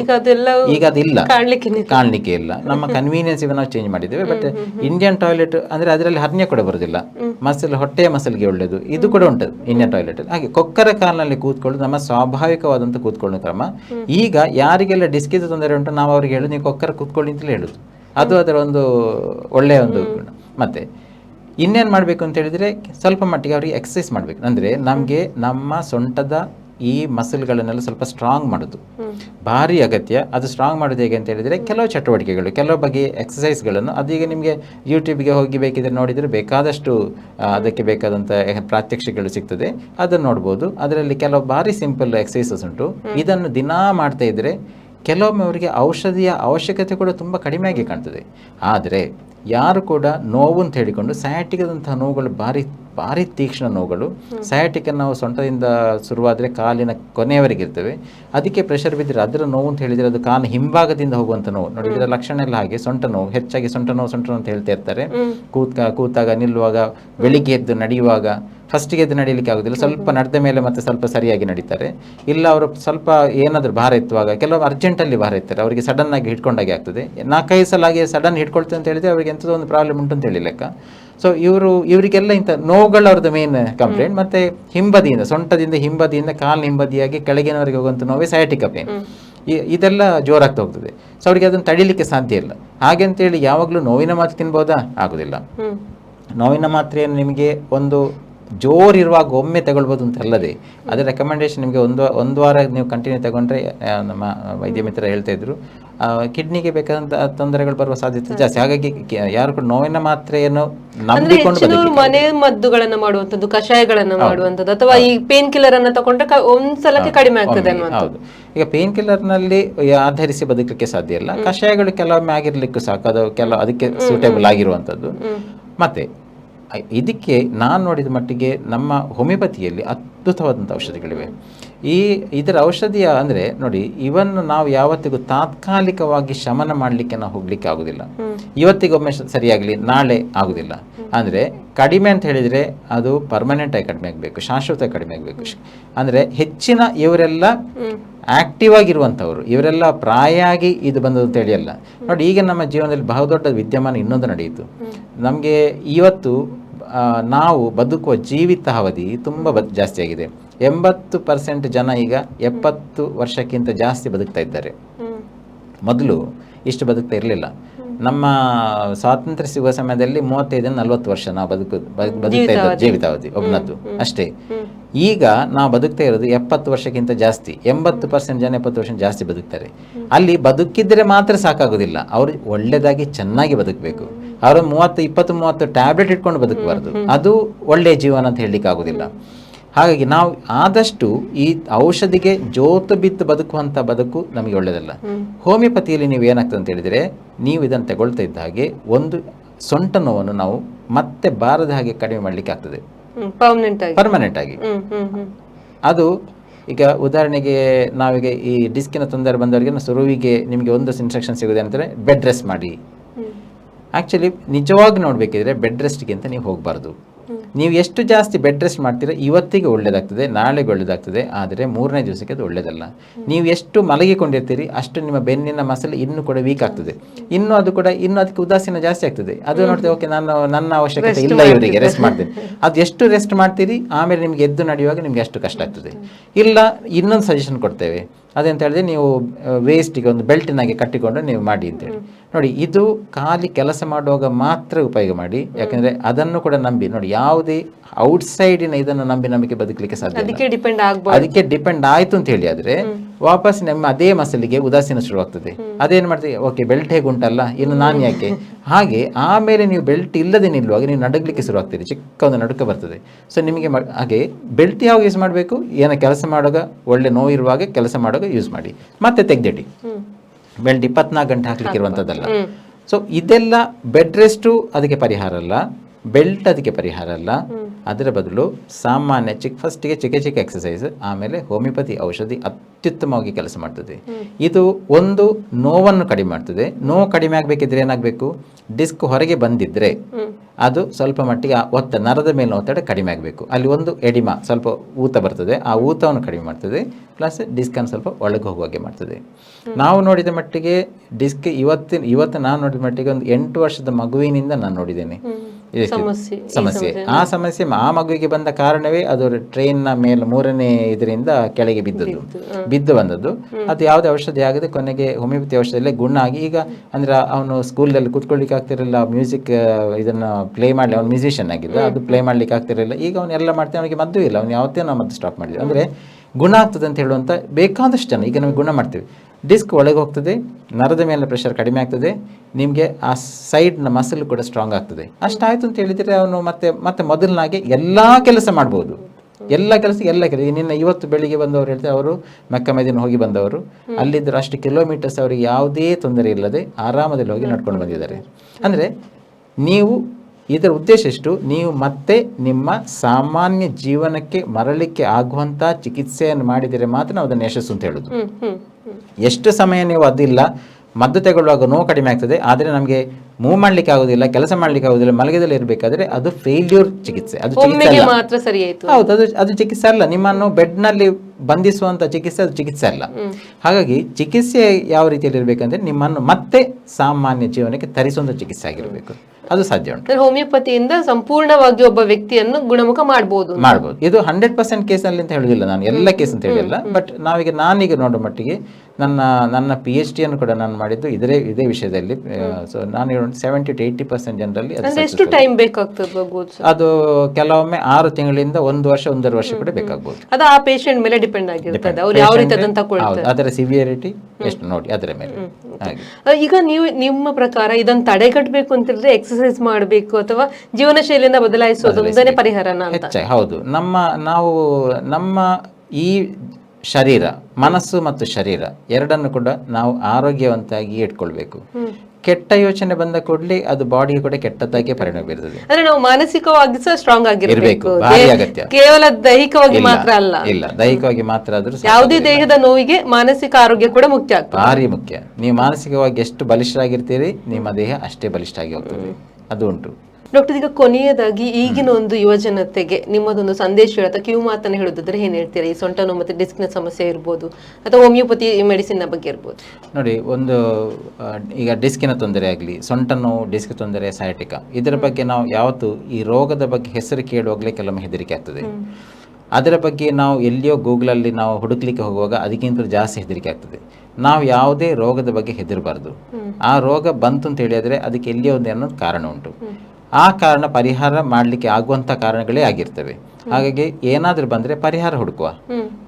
ಈಗ ಅದೆಲ್ಲ. ಕಾಣ್ಲಿಕ್ಕೆ ಇಲ್ಲ. ನಮ್ಮ ಕನ್ವೀನಿಯನ್ಸ್ ನಾವು ಚೇಂಜ್ ಮಾಡಿದ್ದೇವೆ. ಬಟ್ ಇಂಡಿಯನ್ ಟಾಯ್ಲೆಟ್ ಅಂದ್ರೆ ಅದರಲ್ಲಿ ಹರ್ನ್ಯ ಕೂಡ ಬರುದಿಲ್ಲ. ಮಸಲ್ ಹೊಟ್ಟೆಯ ಮಸಲ್ಗೆ ಒಳ್ಳೆದು. ಇದು ಕೂಡ ಉಂಟು ಇಂಡಿಯನ್ ಟಾಯ್ಲೆಟ್ ಹಾಗೆ ಕೊಕ್ಕರ ಕಾಲಿನಲ್ಲಿ ಕೂತ್ಕೊಳ್ಳೋದು ನಮ್ಮ ಸ್ವಾಭಾವಿಕವಾದಂತ ಕೂತ್ಕೊಳ್ಳೋ ಕ್ರಮ. ಈಗ ಯಾರಿಗೆಲ್ಲ ಡಿಸ್ಕಿದ ತೊಂದರೆ ಉಂಟು ನಾವು ಅವ್ರಿಗೆ ಹೇಳುದು ನೀವು ಕೊಕ್ಕರ ಕೂತ್ಕೊಳ್ಳಿ ಅಂತಲೇ ಹೇಳುದು. ಅದು ಅದರ ಒಂದು ಒಳ್ಳೆಯ ಒಂದು ಗುಣ. ಮತ್ತೆ ಇನ್ನೇನು ಮಾಡಬೇಕು ಅಂತ ಹೇಳಿದ್ರೆ ಸ್ವಲ್ಪ ಮಟ್ಟಿಗೆ ಅವರಿಗೆ ಎಕ್ಸಸೈಸ್ ಮಾಡಬೇಕು. ಅಂದರೆ ನಮಗೆ ನಮ್ಮ ಸೊಂಟದ ಈ ಮಸಲ್ಗಳನ್ನೆಲ್ಲ ಸ್ವಲ್ಪ ಸ್ಟ್ರಾಂಗ್ ಮಾಡೋದು. ಭಾರಿ ಅಗತ್ಯ. ಅದು ಸ್ಟ್ರಾಂಗ್ ಮಾಡೋದು ಹೇಗೆ ಅಂತ ಹೇಳಿದರೆ ಕೆಲವು ಚಟುವಟಿಕೆಗಳು ಕೆಲವು ಬಗೆಯ ಎಕ್ಸಸೈಸ್ಗಳನ್ನು ಅದೀಗ ನಿಮಗೆ ಯೂಟ್ಯೂಬ್ಗೆ ಹೋಗಿ ಬೇಕಿದ್ರೆ ನೋಡಿದರೆ ಬೇಕಾದಷ್ಟು ಅದಕ್ಕೆ ಬೇಕಾದಂಥ ಪ್ರಾತ್ಯಕ್ಷಿಕೆಗಳು ಸಿಗ್ತದೆ. ಅದನ್ನು ನೋಡ್ಬೋದು. ಅದರಲ್ಲಿ ಕೆಲವು ಭಾರಿ ಸಿಂಪಲ್ ಎಕ್ಸಸೈಸಸ್ ಉಂಟು. ಇದನ್ನು ದಿನಾ ಮಾಡ್ತಾ ಇದ್ದರೆ ಕೆಲವೊಮ್ಮೆ ಅವರಿಗೆ ಔಷಧಿಯ ಅವಶ್ಯಕತೆ ಕೂಡ ತುಂಬ ಕಡಿಮೆಯಾಗಿ ಕಾಣ್ತದೆ. ಆದರೆ ಯಾರು ಕೂಡ ನೋವು ಅಂತ ಹೇಳಿಕೊಂಡು ಸಯಾಟಿಕದಂತಹ ನೋವುಗಳು ಭಾರಿ ಭಾರಿ ತೀಕ್ಷ್ಣ ನೋವುಗಳು. ಸಯಾಟಿಕ ನಾವು ಸೊಂಟದಿಂದ ಶುರುವಾದರೆ ಕಾಲಿನ ಕೊನೆಯವರೆಗೆ ಇರ್ತವೆ. ಅದಕ್ಕೆ ಪ್ರೆಷರ್ ಬಿದ್ದರೆ ಅದರ ನೋವು ಅಂತ ಹೇಳಿದರೆ ಅದು ಕಾಲಿನ ಹಿಂಭಾಗದಿಂದ ಹೋಗುವಂಥ ನೋವು. ನೋಡಿ ಇದರ ಲಕ್ಷಣ ಎಲ್ಲ ಹಾಗೆ. ಸೊಂಟ ನೋವು ಹೆಚ್ಚಾಗಿ ಸೊಂಟ ನೋವು ಸೊಂಟ ನೋವು ಅಂತ ಹೇಳ್ತಾ ಇರ್ತಾರೆ. ಕೂತ್ಕ ಕೂತಾಗ ನಿಲ್ಲುವಾಗ ಬೆಳಿಗ್ಗೆ ಎದ್ದು ನಡೆಯುವಾಗ ಫಸ್ಟಿಗೆ ಅದು ನಡೀಲಿಕ್ಕೆ ಆಗೋದಿಲ್ಲ. ಸ್ವಲ್ಪ ನಡೆದ ಮೇಲೆ ಮತ್ತೆ ಸ್ವಲ್ಪ ಸರಿಯಾಗಿ ನಡೀತಾರೆ. ಇಲ್ಲ ಅವರು ಸ್ವಲ್ಪ ಏನಾದರೂ ಭಾರ ಎತ್ತುವಾಗ ಕೆಲವರು ಅರ್ಜೆಂಟಲ್ಲಿ ಭಾರ ಎತ್ತಾರೆ. ಅವರಿಗೆ ಸಡನ್ ಆಗಿ ಹಿಡ್ಕೊಂಡಾಗೆ ಆಗ್ತದೆ. ನಾಲ್ಕೈದು ಸಲ ಹಾಗೆ ಸಡನ್ ಹಿಡ್ಕೊಳ್ತೇವೆ ಅಂತ ಹೇಳಿದ್ರೆ ಅವರಿಗೆ ಎಂಥದೋ ಒಂದು ಪ್ರಾಬ್ಲಮ್ ಉಂಟು ಅಂತ ಹೇಳಿ ಲೆಕ್ಕ. ಸೊ ಇವರು ಇವರಿಗೆಲ್ಲ ಇಂಥ ನೋವುಗಳು ಅವ್ರದ್ದು ಮೇನ್ ಕಂಪ್ಲೇಂಟ್ ಮತ್ತೆ ಹಿಂಬದಿಯಿಂದ ಸೊಂಟದಿಂದ ಹಿಂಬದಿಯಿಂದ ಕಾಲು ಹಿಂಬದಿಯಾಗಿ ಕೆಳಗಿನವರಿಗೆ ಹೋಗುವಂಥ ನೋವೇ ಸಯಾಟಿಕ ಪೇನ್ ಇದೆಲ್ಲ ಜೋರಾಗ್ತಾ ಹೋಗ್ತದೆ. ಸೊ ಅವರಿಗೆ ಅದನ್ನು ತಡಿಲಿಕ್ಕೆ ಸಾಧ್ಯ ಇಲ್ಲ. ಹಾಗೆ ಅಂತೇಳಿ ಯಾವಾಗಲೂ ನೋವಿನ ಮಾತ್ರೆ ತಿನ್ಬೋದಾ? ಆಗೋದಿಲ್ಲ. ನೋವಿನ ಮಾತ್ರೆಯನ್ನು ನಿಮಗೆ ಒಂದು ಜೋರು ಇರುವಾಗ ಒಮ್ಮೆ ತಗೊಳ್ಬೋದು ಅಂತ ಅಲ್ಲದೆ ಅದರ ರೆಕಮೆಂಡೇಶನ್ ನಿಮಗೆ ಒಂದು ಒಂದು ವಾರ ನೀವು ಕಂಟಿನ್ಯೂ ತಗೊಂಡ್ರೆ ನಮ್ಮ ವೈದ್ಯ ಮಿತ್ರ ಹೇಳ್ತಾ ಇದ್ರು ಕಿಡ್ನಿಗೆ ಬೇಕಾದಂತಹ ತೊಂದರೆಗಳು ಬರುವ ಸಾಧ್ಯತೆ ಜಾಸ್ತಿ. ಹಾಗಾಗಿ ಯಾರು ಕೂಡ ನೋವಿನ ಮಾತ್ರೆಯನ್ನು ಏನು ನಂಬಿಕೊಂಡು ಮನೆ ಮದ್ದುಗಳನ್ನ ಮಾಡುವಂತದ್ದು ಕಷಾಯಗಳನ್ನ ಮಾಡುವಂತದ್ದು ಅಥವಾ ಈ ಪೇನ್ ಕಿಲ್ಲರ್ ಅನ್ನ ತಗೊಂಡ್ರೆ ಒಂದ್ಸಲಕ್ಕೆ ಕಡಿಮೆ ಆಗ್ತದೆ ಹೌದು. ಈಗ ಪೇನ್ ಕಿಲ್ಲರ್ನಲ್ಲಿ ಆಧರಿಸಿ ಬದುಕಲಿಕ್ಕೆ ಸಾಧ್ಯ ಇಲ್ಲ. ಕಷಾಯಗಳು ಕೆಲವೊಮ್ಮೆ ಆಗಿರ್ಲಿಕ್ಕೂ ಸಾಕು. ಅದು ಕೆಲವು ಅದಕ್ಕೆ ಸೂಟೇಬಲ್ ಆಗಿರುವಂತದ್ದು ಮತ್ತೆ ಇದಕ್ಕೆ ನಾನು ನೋಡಿದ ಮಟ್ಟಿಗೆ ನಮ್ಮ ಹೋಮಿಯೋಪತಿಯಲ್ಲಿ ಅದ್ಭುತವಾದಂಥ ಔಷಧಿಗಳಿವೆ. ಈ ಇದರ ಔಷಧಿಯ ಅಂದರೆ ನೋಡಿ ಇವನ್ನು ನಾವು ಯಾವತ್ತಿಗೂ ತಾತ್ಕಾಲಿಕವಾಗಿ ಶಮನ ಮಾಡಲಿಕ್ಕೆ ನಾವು ಹೋಗ್ಲಿಕ್ಕೆ ಆಗುದಿಲ್ಲ. ಇವತ್ತಿಗೊಮ್ಮೆ ಸರಿಯಾಗಲಿ ನಾಳೆ ಆಗುದಿಲ್ಲ. ಅಂದರೆ ಕಡಿಮೆ ಅಂತ ಹೇಳಿದರೆ ಅದು ಪರ್ಮನೆಂಟ್ ಆಗಿ ಕಡಿಮೆ ಆಗಬೇಕು ಶಾಶ್ವತ ಕಡಿಮೆ ಆಗಬೇಕು. ಅಂದರೆ ಹೆಚ್ಚಿನ ಇವರೆಲ್ಲ ಆಕ್ಟಿವ್ ಆಗಿರುವಂಥವ್ರು ಇವರೆಲ್ಲ ಪ್ರಾಯ ಆಗಿ ಇದು ಬಂದದ್ದು ಅಲ್ಲ ನೋಡಿ ಈಗ ನಮ್ಮ ಜೀವನದಲ್ಲಿ ಬಹುದೊಡ್ಡ ವಿದ್ಯಮಾನ ಇನ್ನೊಂದು ನಡೆಯಿತು. ನಮಗೆ ಇವತ್ತು ನಾವು ಬದುಕುವ ಜೀವಿತಾವಧಿ ತುಂಬ ಬದ್ ಜಾಸ್ತಿ ಆಗಿದೆ. ಎಂಬತ್ತು ಪರ್ಸೆಂಟ್ ಜನ ಈಗ ಎಪ್ಪತ್ತು ವರ್ಷಕ್ಕಿಂತ ಜಾಸ್ತಿ ಬದುಕ್ತಾ ಇದ್ದಾರೆ. ಮೊದಲು ಇಷ್ಟು ಬದುಕ್ತಾ ಇರಲಿಲ್ಲ. ನಮ್ಮ ಸ್ವಾತಂತ್ರ್ಯ ಸಿಗುವ ಸಮಯದಲ್ಲಿ ಮೂವತ್ತೈದರಿಂದ ನಲವತ್ತು ವರ್ಷ ನಾವು ಬದುಕು ಬದುಕ್ತಾ ಇದ್ದ ಜೀವಿತಾವಧಿ. ಒಬ್ಬನದ್ದು ಅಷ್ಟೇ. ಈಗ ನಾವು ಬದುಕ್ತಾ ಇರೋದು ಎಪ್ಪತ್ತು ವರ್ಷಕ್ಕಿಂತ ಜಾಸ್ತಿ ಎಂಬತ್ತು ಪರ್ಸೆಂಟ್ ಜನ ಎಪ್ಪತ್ತು ವರ್ಷ ಜಾಸ್ತಿ ಬದುಕ್ತಾರೆ. ಅಲ್ಲಿ ಬದುಕಿದ್ರೆ ಮಾತ್ರ ಸಾಕಾಗೋದಿಲ್ಲ. ಅವರು ಒಳ್ಳೆದಾಗಿ ಚೆನ್ನಾಗಿ ಬದುಕಬೇಕು. ಅವರು ಮೂವತ್ತು ಇಪ್ಪತ್ತು ಮೂವತ್ತು ಟ್ಯಾಬ್ಲೆಟ್ ಇಟ್ಕೊಂಡು ಬದುಕಬಾರ್ದು. ಅದು ಒಳ್ಳೆಯ ಜೀವನ ಅಂತ ಹೇಳಲಿಕ್ಕೆ ಆಗೋದಿಲ್ಲ. ಹಾಗಾಗಿ ನಾವು ಆದಷ್ಟು ಈ ಔಷಧಿಗೆ ಜೋತು ಬಿತ್ತು ಬದುಕುವಂಥ ಬದುಕು ನಮಗೆ ಒಳ್ಳೆಯದಲ್ಲ. ಹೋಮಿಯೋಪತಿಯಲ್ಲಿ ನೀವು ಏನಾಗ್ತದೆ ಅಂತ ಹೇಳಿದರೆ ನೀವು ಇದನ್ನು ತಗೊಳ್ತಾ ಇದ್ದ ಹಾಗೆ ಒಂದು ಸೊಂಟ ನೋವನ್ನು ನಾವು ಮತ್ತೆ ಬಾರದ ಹಾಗೆ ಕಡಿಮೆ ಮಾಡಲಿಕ್ಕೆ ಆಗ್ತದೆ. ಪರ್ಮನೆಂಟ್ ಆಗಿ. ಅದು ಈಗ ಉದಾಹರಣೆಗೆ ನಾವೀಗ ಈ ಡಿಸ್ಕಿನ ತೊಂದರೆ ಬಂದವರಿಗೆ ಸುರುವಿಗೆ ನಿಮಗೆ ಒಂದು ಇನ್ಸ್ಟ್ರಕ್ಷನ್ ಸಿಗೋದೇನಂದರೆ ಬೆಡ್ ರೆಸ್ಟ್ ಮಾಡಿ. ಆ್ಯಕ್ಚುಲಿ ನಿಜವಾಗಿ ನೋಡಬೇಕಿದ್ರೆ ಬೆಡ್ ರೆಸ್ಟ್ಗಿಂತ ನೀವು ಹೋಗಬಾರ್ದು. ನೀವು ಎಷ್ಟು ಜಾಸ್ತಿ ಬೆಡ್ ರೆಸ್ಟ್ ಮಾಡ್ತೀರಾ ಇವತ್ತಿಗೆ ಒಳ್ಳೇದಾಗ್ತದೆ ನಾಳೆಗೆ ಒಳ್ಳೇದಾಗ್ತದೆ ಆದರೆ ಮೂರನೇ ದಿವಸಕ್ಕೆ ಅದು ಒಳ್ಳೇದಲ್ಲ. ನೀವು ಎಷ್ಟು ಮಲಗಿಕೊಂಡಿರ್ತೀರಿ ಅಷ್ಟು ನಿಮ್ಮ ಬೆನ್ನಿನ ಮಸಲ್ ಇನ್ನೂ ಕೂಡ ವೀಕ್ ಆಗ್ತದೆ. ಇನ್ನು ಅದು ಕೂಡ ಇನ್ನು ಅದಕ್ಕೆ ಉದಾಸೀನ ಜಾಸ್ತಿ ಆಗ್ತದೆ. ಅದು ನೋಡ್ತೇವೆ ಓಕೆ ನಾನು ನನ್ನ ಅವಶ್ಯಕತೆ ಇಲ್ಲ ಇವರಿಗೆ ರೆಸ್ಟ್ ಮಾಡ್ತೀನಿ. ಅದು ಎಷ್ಟು ರೆಸ್ಟ್ ಮಾಡ್ತೀರಿ ಆಮೇಲೆ ನಿಮಗೆ ಎದ್ದು ನಡೆಯುವಾಗ ನಿಮಗೆ ಅಷ್ಟು ಕಷ್ಟ ಆಗ್ತದೆ. ಇಲ್ಲ ಇನ್ನೊಂದು ಸಜೆಷನ್ ಕೊಡ್ತೇವೆ. ಅದೇಂತ ಹೇಳಿದ್ರೆ ನೀವು ವೇಸ್ಟಿಗೆ ಒಂದು ಬೆಲ್ಟಿನಾಗೆ ಕಟ್ಟಿಕೊಂಡು ನೀವು ಮಾಡಿ ಅಂತೇಳಿ ನೋಡಿ ಇದು ಖಾಲಿ ಕೆಲಸ ಮಾಡುವಾಗ ಮಾತ್ರ ಉಪಯೋಗ ಮಾಡಿ. ಯಾಕಂದ್ರೆ ಅದನ್ನು ಕೂಡ ನಂಬಿ ನೋಡಿ ಯಾವುದೇ ಔಟ್ಸೈಡಿನ ಇದನ್ನು ನಂಬಿ ನಂಬಿಕೆ ಬದುಕಲಿಕ್ಕೆ ಸಾಧ್ಯ ಅದಕ್ಕೆ ಡಿಪೆಂಡ್ ಆಗ್ಬಾರ್ದು. ಅದಕ್ಕೆ ಡಿಪೆಂಡ್ ಆಯ್ತು ಅಂತ ಹೇಳಿ ಆದ್ರೆ ವಾಪಸ್ ನಮ್ಮ ಅದೇ ಮಸಲಿಗೆ ಉದಾಸೀನ ಶುರುವಾಗ್ತದೆ. ಅದೇನ್ ಮಾಡ್ತೀವಿ? ಓಕೆ ಬೆಲ್ಟ್ ಹೇಗೆ ಉಂಟಲ್ಲ ಇನ್ನು ನಾನು ಯಾಕೆ? ಹಾಗೆ ಆಮೇಲೆ ನೀವು ಬೆಲ್ಟ್ ಇಲ್ಲದೆ ನಿಲ್ಲುವಾಗ ನೀವು ನಡಗಲಿಕ್ಕೆ ಶುರುವಾಗ್ತೀರಿ. ಚಿಕ್ಕ ಒಂದು ನಡುಕ ಬರ್ತದೆ. ಸೊ ನಿಮಗೆ ಮ- ಹಾಗೆ ಬೆಲ್ಟ್ ಯಾವಾಗ ಯೂಸ್ ಮಾಡಬೇಕು? ಏನೋ ಕೆಲಸ ಮಾಡುವಾಗ? ಒಳ್ಳೆ ನೋವಿರುವಾಗ ಕೆಲಸ ಮಾಡುವಾಗ ಯೂಸ್ ಮಾಡಿ. ಮತ್ತೆ ತೆಗ್ದಿಡಿ. ಬೆಲ್ಟ್ ಇಪ್ಪತ್ನಾಲ್ಕು ಗಂಟೆ ಹಾಕ್ಲಿಕ್ಕೆ ಇರುವಂಥದ್ದಲ್ಲ ಸೊ ಇದೆಲ್ಲ ಬೆಡ್ ರೆಸ್ಟು ಅದಕ್ಕೆ ಪರಿಹಾರ ಅಲ್ಲ. ಬೆಲ್ಟ್ ಅದಕ್ಕೆ ಪರಿಹಾರ ಅಲ್ಲ. ಅದರ ಬದಲು ಸಾಮಾನ್ಯ ಚಿಕ್ಕ ಫಸ್ಟಿಗೆ ಚಿಕ್ಕ ಚಿಕ್ಕ ಎಕ್ಸಸೈಸ್ ಆಮೇಲೆ ಹೋಮಿಯೋಪತಿ ಔಷಧಿ ಅತ್ಯುತ್ತಮವಾಗಿ ಕೆಲಸ ಮಾಡ್ತದೆ. ಇದು ಒಂದು ನೋವನ್ನು ಕಡಿಮೆ ಮಾಡ್ತದೆ. ನೋವು ಕಡಿಮೆ ಆಗಬೇಕಿದ್ರೆ ಏನಾಗಬೇಕು? ಡಿಸ್ಕ್ ಹೊರಗೆ ಬಂದಿದ್ರೆ ಅದು ಸ್ವಲ್ಪ ಮಟ್ಟಿಗೆ ಆ ಒತ್ತ ನರದ ಮೇಲಿನ ಒತ್ತಡ ಕಡಿಮೆ ಆಗಬೇಕು. ಅಲ್ಲಿ ಒಂದು ಎಡಿಮ ಸ್ವಲ್ಪ ಊತ ಬರ್ತದೆ. ಆ ಊತವನ್ನು ಕಡಿಮೆ ಮಾಡ್ತದೆ. ಪ್ಲಸ್ ಡಿಸ್ಕನ್ನು ಸ್ವಲ್ಪ ಒಳಗೆ ಹೋಗುವಾಗೆ ಮಾಡ್ತದೆ. ನಾವು ನೋಡಿದ ಮಟ್ಟಿಗೆ ಡಿಸ್ಕ್ ಇವತ್ತಿನ ಇವತ್ತು ನಾನು ನೋಡಿದ ಮಟ್ಟಿಗೆ ಒಂದು ಎಂಟು ವರ್ಷದ ಮಗುವಿನಿಂದ ನಾನು ನೋಡಿದ್ದೇನೆ. ಸಮಸ್ಯೆ, ಆ ಸಮಸ್ಯೆ ಆ ಮಗುವಿಗೆ ಬಂದ ಕಾರಣವೇ ಅದು ಟ್ರೈನ್ನ ಮೇಲೆ ಮೂರನೇ ಇದರಿಂದ ಕೆಳಗೆ ಬಿದ್ದದ್ದು. ಬಿದ್ದು ಬಂದದ್ದು. ಅದು ಯಾವುದೇ ಔಷಧಿ ಆಗದೆ ಕೊನೆಗೆ ಹೋಮಿಯೋಪತಿ ಔಷಧಿಯಲ್ಲೇ ಗುಣ ಆಗಿ ಈಗ ಅಂದ್ರೆ ಅವನು ಸ್ಕೂಲಲ್ಲಿ ಕುತ್ಕೊಳ್ಳಿಕ್ಕೆ ಆಗ್ತಿರಲಿಲ್ಲ ಮ್ಯೂಸಿಕ್ ಇದನ್ನ ಪ್ಲೇ ಮಾಡಲಿ ಅವ್ನು ಮ್ಯೂಸಿಷಿಯನ್ ಆಗಿದ್ದ ಅದು ಪ್ಲೇ ಮಾಡ್ಲಿಕ್ಕೆ ಆಗ್ತಿರಲಿಲ್ಲ. ಈಗ ಅವನು ಎಲ್ಲ ಮಾಡ್ತಾನೆ ಅವನಿಗೆ ಮದ್ದು ಇಲ್ಲ. ಅವ್ನು ಯಾವತ್ತೇ ನಾವು ಮದ್ದು ಸ್ಟಾಪ್ ಮಾಡಿದ್ವಿ ಅಂದ್ರೆ ಗುಣ ಆಗ್ತದೆ ಅಂತ ಹೇಳುವಂತ ಬೇಕಾದಷ್ಟು ಜನ ಈಗ ನಮಗೆ ಗುಣ ಮಾಡ್ತೀವಿ. ಡಿಸ್ಕ್ ಒಳಗೆ ಹೋಗ್ತದೆ ನರದ ಮೇಲೆ ಪ್ರೆಷರ್ ಕಡಿಮೆ ಆಗ್ತದೆ ನಿಮಗೆ ಆ ಸೈಡ್ನ ಮಸಲ್ ಕೂಡ ಸ್ಟ್ರಾಂಗ್ ಆಗ್ತದೆ. ಅಷ್ಟಾಯ್ತು ಅಂತ ಹೇಳಿದರೆ ಅವನು ಮತ್ತೆ ಮತ್ತೆ ಮೊದಲನಾಗೆ ಎಲ್ಲ ಕೆಲಸ ಮಾಡ್ಬೋದು. ಎಲ್ಲ ಕೆಲಸ ಎಲ್ಲ ಕೆಲಸ. ನಿನ್ನ ಇವತ್ತು ಬೆಳಿಗ್ಗೆ ಬಂದವರು ಹೇಳ್ತಾರೆ ಅವರು ಮೆಕ್ಕ ಮೈದಿನ ಹೋಗಿ ಬಂದವರು. ಅಲ್ಲಿದ್ದರೂ ಅಷ್ಟು ಕಿಲೋಮೀಟರ್ಸ್ ಅವರಿಗೆ ಯಾವುದೇ ತೊಂದರೆ ಇಲ್ಲದೆ ಆರಾಮದಲ್ಲಿ ಹೋಗಿ ನಡ್ಕೊಂಡು ಬಂದಿದ್ದಾರೆ. ಅಂದರೆ ನೀವು ಇದರ ಉದ್ದೇಶ ಎಷ್ಟು? ನೀವು ಮತ್ತೆ ನಿಮ್ಮ ಸಾಮಾನ್ಯ ಜೀವನಕ್ಕೆ ಮರಳಿಕ್ಕೆ ಆಗುವಂಥ ಚಿಕಿತ್ಸೆಯನ್ನು ಮಾಡಿದರೆ ಮಾತ್ರ ನಾವು ಅದನ್ನು ಯಶಸ್ಸು ಅಂತ ಹೇಳೋದು. ಎಷ್ಟು ಸಮಯ ನೀವು ಅದಿಲ್ಲ ಮದ್ದು ತಗೊಳ್ಳುವಾಗ ನೋವು ಕಡಿಮೆ ಆಗ್ತದೆ ಆದರೆ ನಮಗೆ ಮೂವ್ ಮಾಡ್ಲಿಕ್ಕೆ ಆಗೋದಿಲ್ಲ ಕೆಲಸ ಮಾಡ್ಲಿಕ್ಕೆ ಆಗೋದಿಲ್ಲ ಮಲಗದಲ್ಲಿ ಇರಬೇಕಾದ್ರೆ ಅದು ಫೇಲ್ಯೂರ್ ಚಿಕಿತ್ಸೆ. ಅದು ಚಿಕಿತ್ಸೆ ಮಾತ್ರ ಸರಿ ಆಯ್ತು ಹೌದು ಅದು ಅದು ಚಿಕಿತ್ಸೆ ಅಲ್ಲ. ನಿಮ್ಮನ್ನು ಬೆಡ್ನಲ್ಲಿ ಬಂಧಿಸುವಂತ ಚಿಕಿತ್ಸೆ ಅದು ಚಿಕಿತ್ಸೆ ಅಲ್ಲ. ಹಾಗಾಗಿ ಚಿಕಿತ್ಸೆ ಯಾವ ರೀತಿಯಲ್ಲಿ ಇರಬೇಕಂದ್ರೆ ನಿಮ್ಮನ್ನು ಮತ್ತೆ ಸಾಮಾನ್ಯ ಜೀವನಕ್ಕೆ ತರಿಸುವಂತ ಚಿಕಿತ್ಸೆ ಆಗಿರಬೇಕು. ಅದು ಸಾಧ್ಯ ಉಂಟು. ಹೋಮಿಯೋಪತಿಯಿಂದ ಸಂಪೂರ್ಣವಾಗಿ ಒಬ್ಬ ವ್ಯಕ್ತಿಯನ್ನು ಗುಣಮುಖ ಮಾಡಬಹುದು ಮಾಡಬಹುದು ಇದು ಹಂಡ್ರೆಡ್ ಪರ್ಸೆಂಟ್ ಕೇಸಲ್ಲಿ ಅಂತ ಹೇಳುದಿಲ್ಲ ನಾನು ಎಲ್ಲ ಕೇಸ್ ಅಂತ ಹೇಳಿಲ್ಲ ಬಟ್ ನಾವೀಗ ನಾನೀಗ ನೋಡೋ ಮಟ್ಟಿಗೆ ನನ್ನ ನನ್ನ ಪಿ ಎಚ್ ಡಿಯನ್ನು ಕೂಡ ನಾನು ಮಾಡಿದ್ದು ಇದೇ ಇದೇ ವಿಷಯದಲ್ಲಿ ಸೊ ನಾನು ಸೆವೆಂಟಿ ಟು ಏಯ್ಟಿ ಪರ್ಸೆಂಟ್ ಜನರಲ್ಲಿ ಅದು ಎಷ್ಟು ಟೈಮ್ ಬೇಕಾಗ್ತದೆ ಅದು ಕೆಲವೊಮ್ಮೆ ಆರು ತಿಂಗಳಿಂದ ಒಂದು ವರ್ಷ ಒಂದೂವರೆ ವರ್ಷ ಕೂಡ ಬೇಕಾಗ್ಬೋದು. ಅದು ಆ ಪೇಷಂಟ್ ಮೇಲೆ ಡಿಪೆಂಡ್ ಆಗಿರ್ತದೆ. ಅವ್ರು ಯಾವ ರೀತಿ ಅದರ ಸಿವಿಯರಿಟಿ ಎಷ್ಟು ನೋಡಿ ಅದರ ಮೇಲೆ. ಹಾಗೆ. ಈಗ ನೀವು ನಿಮ್ಮ ಪ್ರಕಾರ ಇದನ್ನ ತಡೆಗಟ್ಟಬೇಕು ಅಂತ ಹೇಳಿದ್ರೆ ಎಕ್ಸಸೈಸ್ ಮಾಡಬೇಕು ಅಥವಾ ಜೀವನ ಶೈಲಿಯಿಂದ ಬದಲಾಯಿಸೋದು ಪರಿಹಾರನ ಹೆಚ್ಚಾಗಿ ಹೌದು. ನಮ್ಮ ನಾವು ನಮ್ಮ ಈ ಶರೀರ ಮನಸ್ಸು ಮತ್ತು ಶರೀರ ಎರಡನ್ನು ಕೂಡ ನಾವು ಆರೋಗ್ಯವಂತಾಗಿ ಇಟ್ಕೊಳ್ಬೇಕು. ಕೆಟ್ಟ ಯೋಚನೆ ಬಂದ ಕೂಡಲೇ ಅದು ಬಾಡಿಗೆ ಕೂಡ ಕೆಟ್ಟದಾಗಿ ಪರಿಣಾಮ ಬೀರ್ತದೆ. ಅಂದ್ರೆ ನಾವು ಮಾನಸಿಕವಾಗಿ ಸಹ ಸ್ಟ್ರಾಂಗ್ ಆಗಿರಬೇಕು. ಆಗಿರ್ಬೇಕು ಭಾರಿ ಅಗತ್ಯ. ಕೇವಲ ದೈಹಿಕವಾಗಿ ಮಾತ್ರ ಅಲ್ಲ. ಇಲ್ಲ ದೈಹಿಕವಾಗಿ ಮಾತ್ರ ಆದ್ರೂ. ಯಾವುದೇ ದೇಹದ ನೋವಿಗೆ ಮಾನಸಿಕ ಆರೋಗ್ಯ ಕೂಡ ಮುಖ್ಯ ಆಗ್ತದೆ. ಭಾರಿ ಮುಖ್ಯ. ನೀವು ಮಾನಸಿಕವಾಗಿ ಎಷ್ಟು ಬಲಿಷ್ಠರಾಗಿರ್ತೀರಿ ನಿಮ್ಮ ದೇಹ ಅಷ್ಟೇ ಬಲಿಷ್ಠ ಆಗಿ ಹೋಗ್ತದೆ ಅದು ಉಂಟು. ಡಾಕ್ಟರ್ ಈಗ ಕೊನೆಯದಾಗಿ ಈಗಿನ ಒಂದು ಯುವಜನತೆಗೆ ನಿಮ್ಮದೊಂದು ಸಂದೇಶ ಅಥವಾ ಕಿವು ಮಾತನ್ನು ಹೇಳೋದಾದ್ರೆ ಏನ್ ಹೇಳ್ತೀರಾ? ಈ ಸೊಂಟ ನೋವು ಮತ್ತೆ ಡಿಸ್ಕ್ನ ಸಮಸ್ಯೆ ಇರ್ಬೋದು ಅಥವಾ ಹೋಮಿಯೋಪತಿ ಮೆಡಿಸಿನ್ ಬಗ್ಗೆ ಇರ್ಬೋದು. ನೋಡಿ ಒಂದು ಈಗ ಡಿಸ್ಕಿನ ತೊಂದರೆ ಆಗಲಿ ಸೊಂಟ ನೋವು ಡಿಸ್ಕ್ ತೊಂದರೆ ಸಯಾಟಿಕ ಇದರ ಬಗ್ಗೆ ನಾವು ಯಾವತ್ತು ಈ ರೋಗದ ಬಗ್ಗೆ ಹೆಸರು ಕೇಳುವಾಗಲೇ ಕೆಲವೊಮ್ಮೆ ಹೆದರಿಕೆ ಆಗ್ತದೆ. ಅದರ ಬಗ್ಗೆ ನಾವು ಎಲ್ಲಿಯೋ ಗೂಗಲಲ್ಲಿ ನಾವು ಹುಡುಕ್ಲಿಕ್ಕೆ ಹೋಗುವಾಗ ಅದಕ್ಕಿಂತ ಜಾಸ್ತಿ ಹೆದರಿಕೆ ಆಗ್ತದೆ. ನಾವು ಯಾವುದೇ ರೋಗದ ಬಗ್ಗೆ ಹೆದರಬಾರ್ದು. ಆ ರೋಗ ಬಂತು ಅಂತ ಹೇಳಿದ್ರೆ ಅದಕ್ಕೆ ಎಲ್ಲಿಯೋ ಒಂದು ಅನ್ನೋದು ಕಾರಣ ಉಂಟು. ಆ ಕಾರಣ ಪರಿಹಾರ ಮಾಡಲಿಕ್ಕೆ ಆಗುವಂತ ಕಾರಣಗಳೇ ಆಗಿರ್ತವೆ. ಹಾಗಾಗಿ ಏನಾದರೂ ಬಂದರೆ ಪರಿಹಾರ ಹುಡುಕುವ.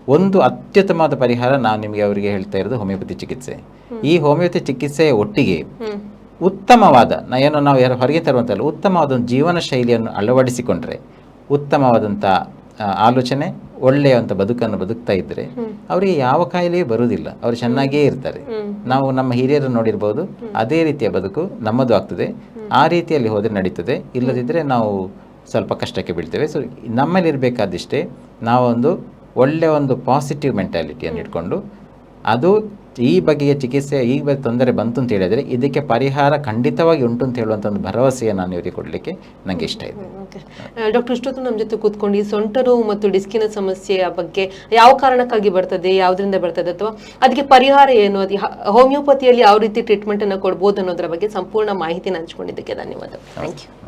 ಒಂದು ಅತ್ಯುತ್ತಮವಾದ ಪರಿಹಾರ ನಾನು ನಿಮಗೆ ಅವರಿಗೆ ಹೇಳ್ತಾ ಇರೋದು ಹೋಮಿಯೋಪತಿ ಚಿಕಿತ್ಸೆ. ಈ ಹೋಮಿಯೋಪತಿ ಚಿಕಿತ್ಸೆಯ ಒಟ್ಟಿಗೆ ಉತ್ತಮವಾದ ಏನೋ ನಾವು ಯಾರು ಹೊರಗೆ ತರುವಂತಲ್ಲ ಉತ್ತಮವಾದ ಒಂದು ಜೀವನ ಶೈಲಿಯನ್ನು ಅಳವಡಿಸಿಕೊಂಡ್ರೆ ಉತ್ತಮವಾದಂಥ ಆಲೋಚನೆ ಆಲೋಚನೆ ಅಂತ ಬದುಕನ್ನು ಬದುಕ್ತಾ ಇದ್ದರೆ ಅವರಿಗೆ ಯಾವ ಕಾಯಿಲೆಯೂ ಬರುವುದಿಲ್ಲ. ಅವರು ಚೆನ್ನಾಗಿಯೇ ಇರ್ತಾರೆ. ನಾವು ನಮ್ಮ ಹಿರಿಯರನ್ನು ನೋಡಿರ್ಬೋದು. ಅದೇ ರೀತಿಯ ಬದುಕು ನಮ್ಮದು ಆಗ್ತದೆ. ಆ ರೀತಿಯಲ್ಲಿ ಹೋದರೆ ನಡೀತದೆ. ಇಲ್ಲದಿದ್ದರೆ ನಾವು ಸ್ವಲ್ಪ ಕಷ್ಟಕ್ಕೆ ಬೀಳ್ತೇವೆ. ಸೊ ನಮ್ಮಲ್ಲಿ ಇರಬೇಕಾದಿಷ್ಟೇ ನಾವೊಂದು ಒಳ್ಳೆಯ ಒಂದು ಪಾಸಿಟಿವ್ ಮೆಂಟಾಲಿಟಿಯನ್ನು ಇಟ್ಕೊಂಡು ಅದು ಈ ಬಗೆಯ ಚಿಕಿತ್ಸೆ ಈ ಬಗ್ಗೆ ತೊಂದರೆ ಬಂತು ಅಂತ ಹೇಳಿದರೆ ಇದಕ್ಕೆ ಪರಿಹಾರ ಖಂಡಿತವಾಗಿ ಉಂಟು ಅಂತ ಹೇಳುವಂಥ ಒಂದು ಭರವಸೆಯನ್ನು ನಾನು ಇವರಿಗೆ ಕೊಡಲಿಕ್ಕೆ ನನಗೆ ಇಷ್ಟ ಇದೆ. ಡಾಕ್ಟರ್ ಇಷ್ಟೊತ್ತು ನಮ್ಮ ಜೊತೆ ಕೂತ್ಕೊಂಡು ಈ ಸೊಂಟ ನೋವು ಮತ್ತು ಡಿಸ್ಕಿನ ಸಮಸ್ಯೆಯ ಬಗ್ಗೆ ಯಾವ ಕಾರಣಕ್ಕಾಗಿ ಬರ್ತದೆ, ಯಾವುದರಿಂದ ಬರ್ತದೆ ಅಥವಾ ಅದಕ್ಕೆ ಪರಿಹಾರ ಏನು, ಅದು ಹೋಮಿಯೋಪತಿಯಲ್ಲಿ ಯಾವ ರೀತಿ ಟ್ರೀಟ್ಮೆಂಟನ್ನು ಕೊಡ್ಬೋದು ಅನ್ನೋದ್ರ ಬಗ್ಗೆ ಸಂಪೂರ್ಣ ಮಾಹಿತಿನ ಹಂಚ್ಕೊಂಡಿದ್ದಕ್ಕೆ ಧನ್ಯವಾದ ಥ್ಯಾಂಕ್ ಯು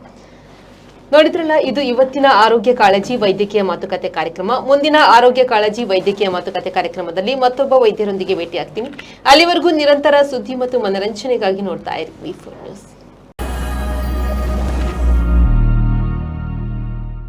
ನೋಡಿದ್ರಲ್ಲ, ಇದು ಇವತ್ತಿನ ಆರೋಗ್ಯ ಕಾಳಜಿ ವೈದ್ಯಕೀಯ ಮಾತುಕತೆ ಕಾರ್ಯಕ್ರಮ. ಮುಂದಿನ ಆರೋಗ್ಯ ಕಾಳಜಿ ವೈದ್ಯಕೀಯ ಮಾತುಕತೆ ಕಾರ್ಯಕ್ರಮದಲ್ಲಿ ಮತ್ತೊಬ್ಬ ವೈದ್ಯರೊಂದಿಗೆ ಭೇಟಿಯಾಗ್ತೀನಿ. ಅಲ್ಲಿವರೆಗೂ ನಿರಂತರ ಸುದ್ದಿ ಮತ್ತು ಮನರಂಜನೆಗಾಗಿ ನೋಡ್ತಾ ಇರಿ. V four news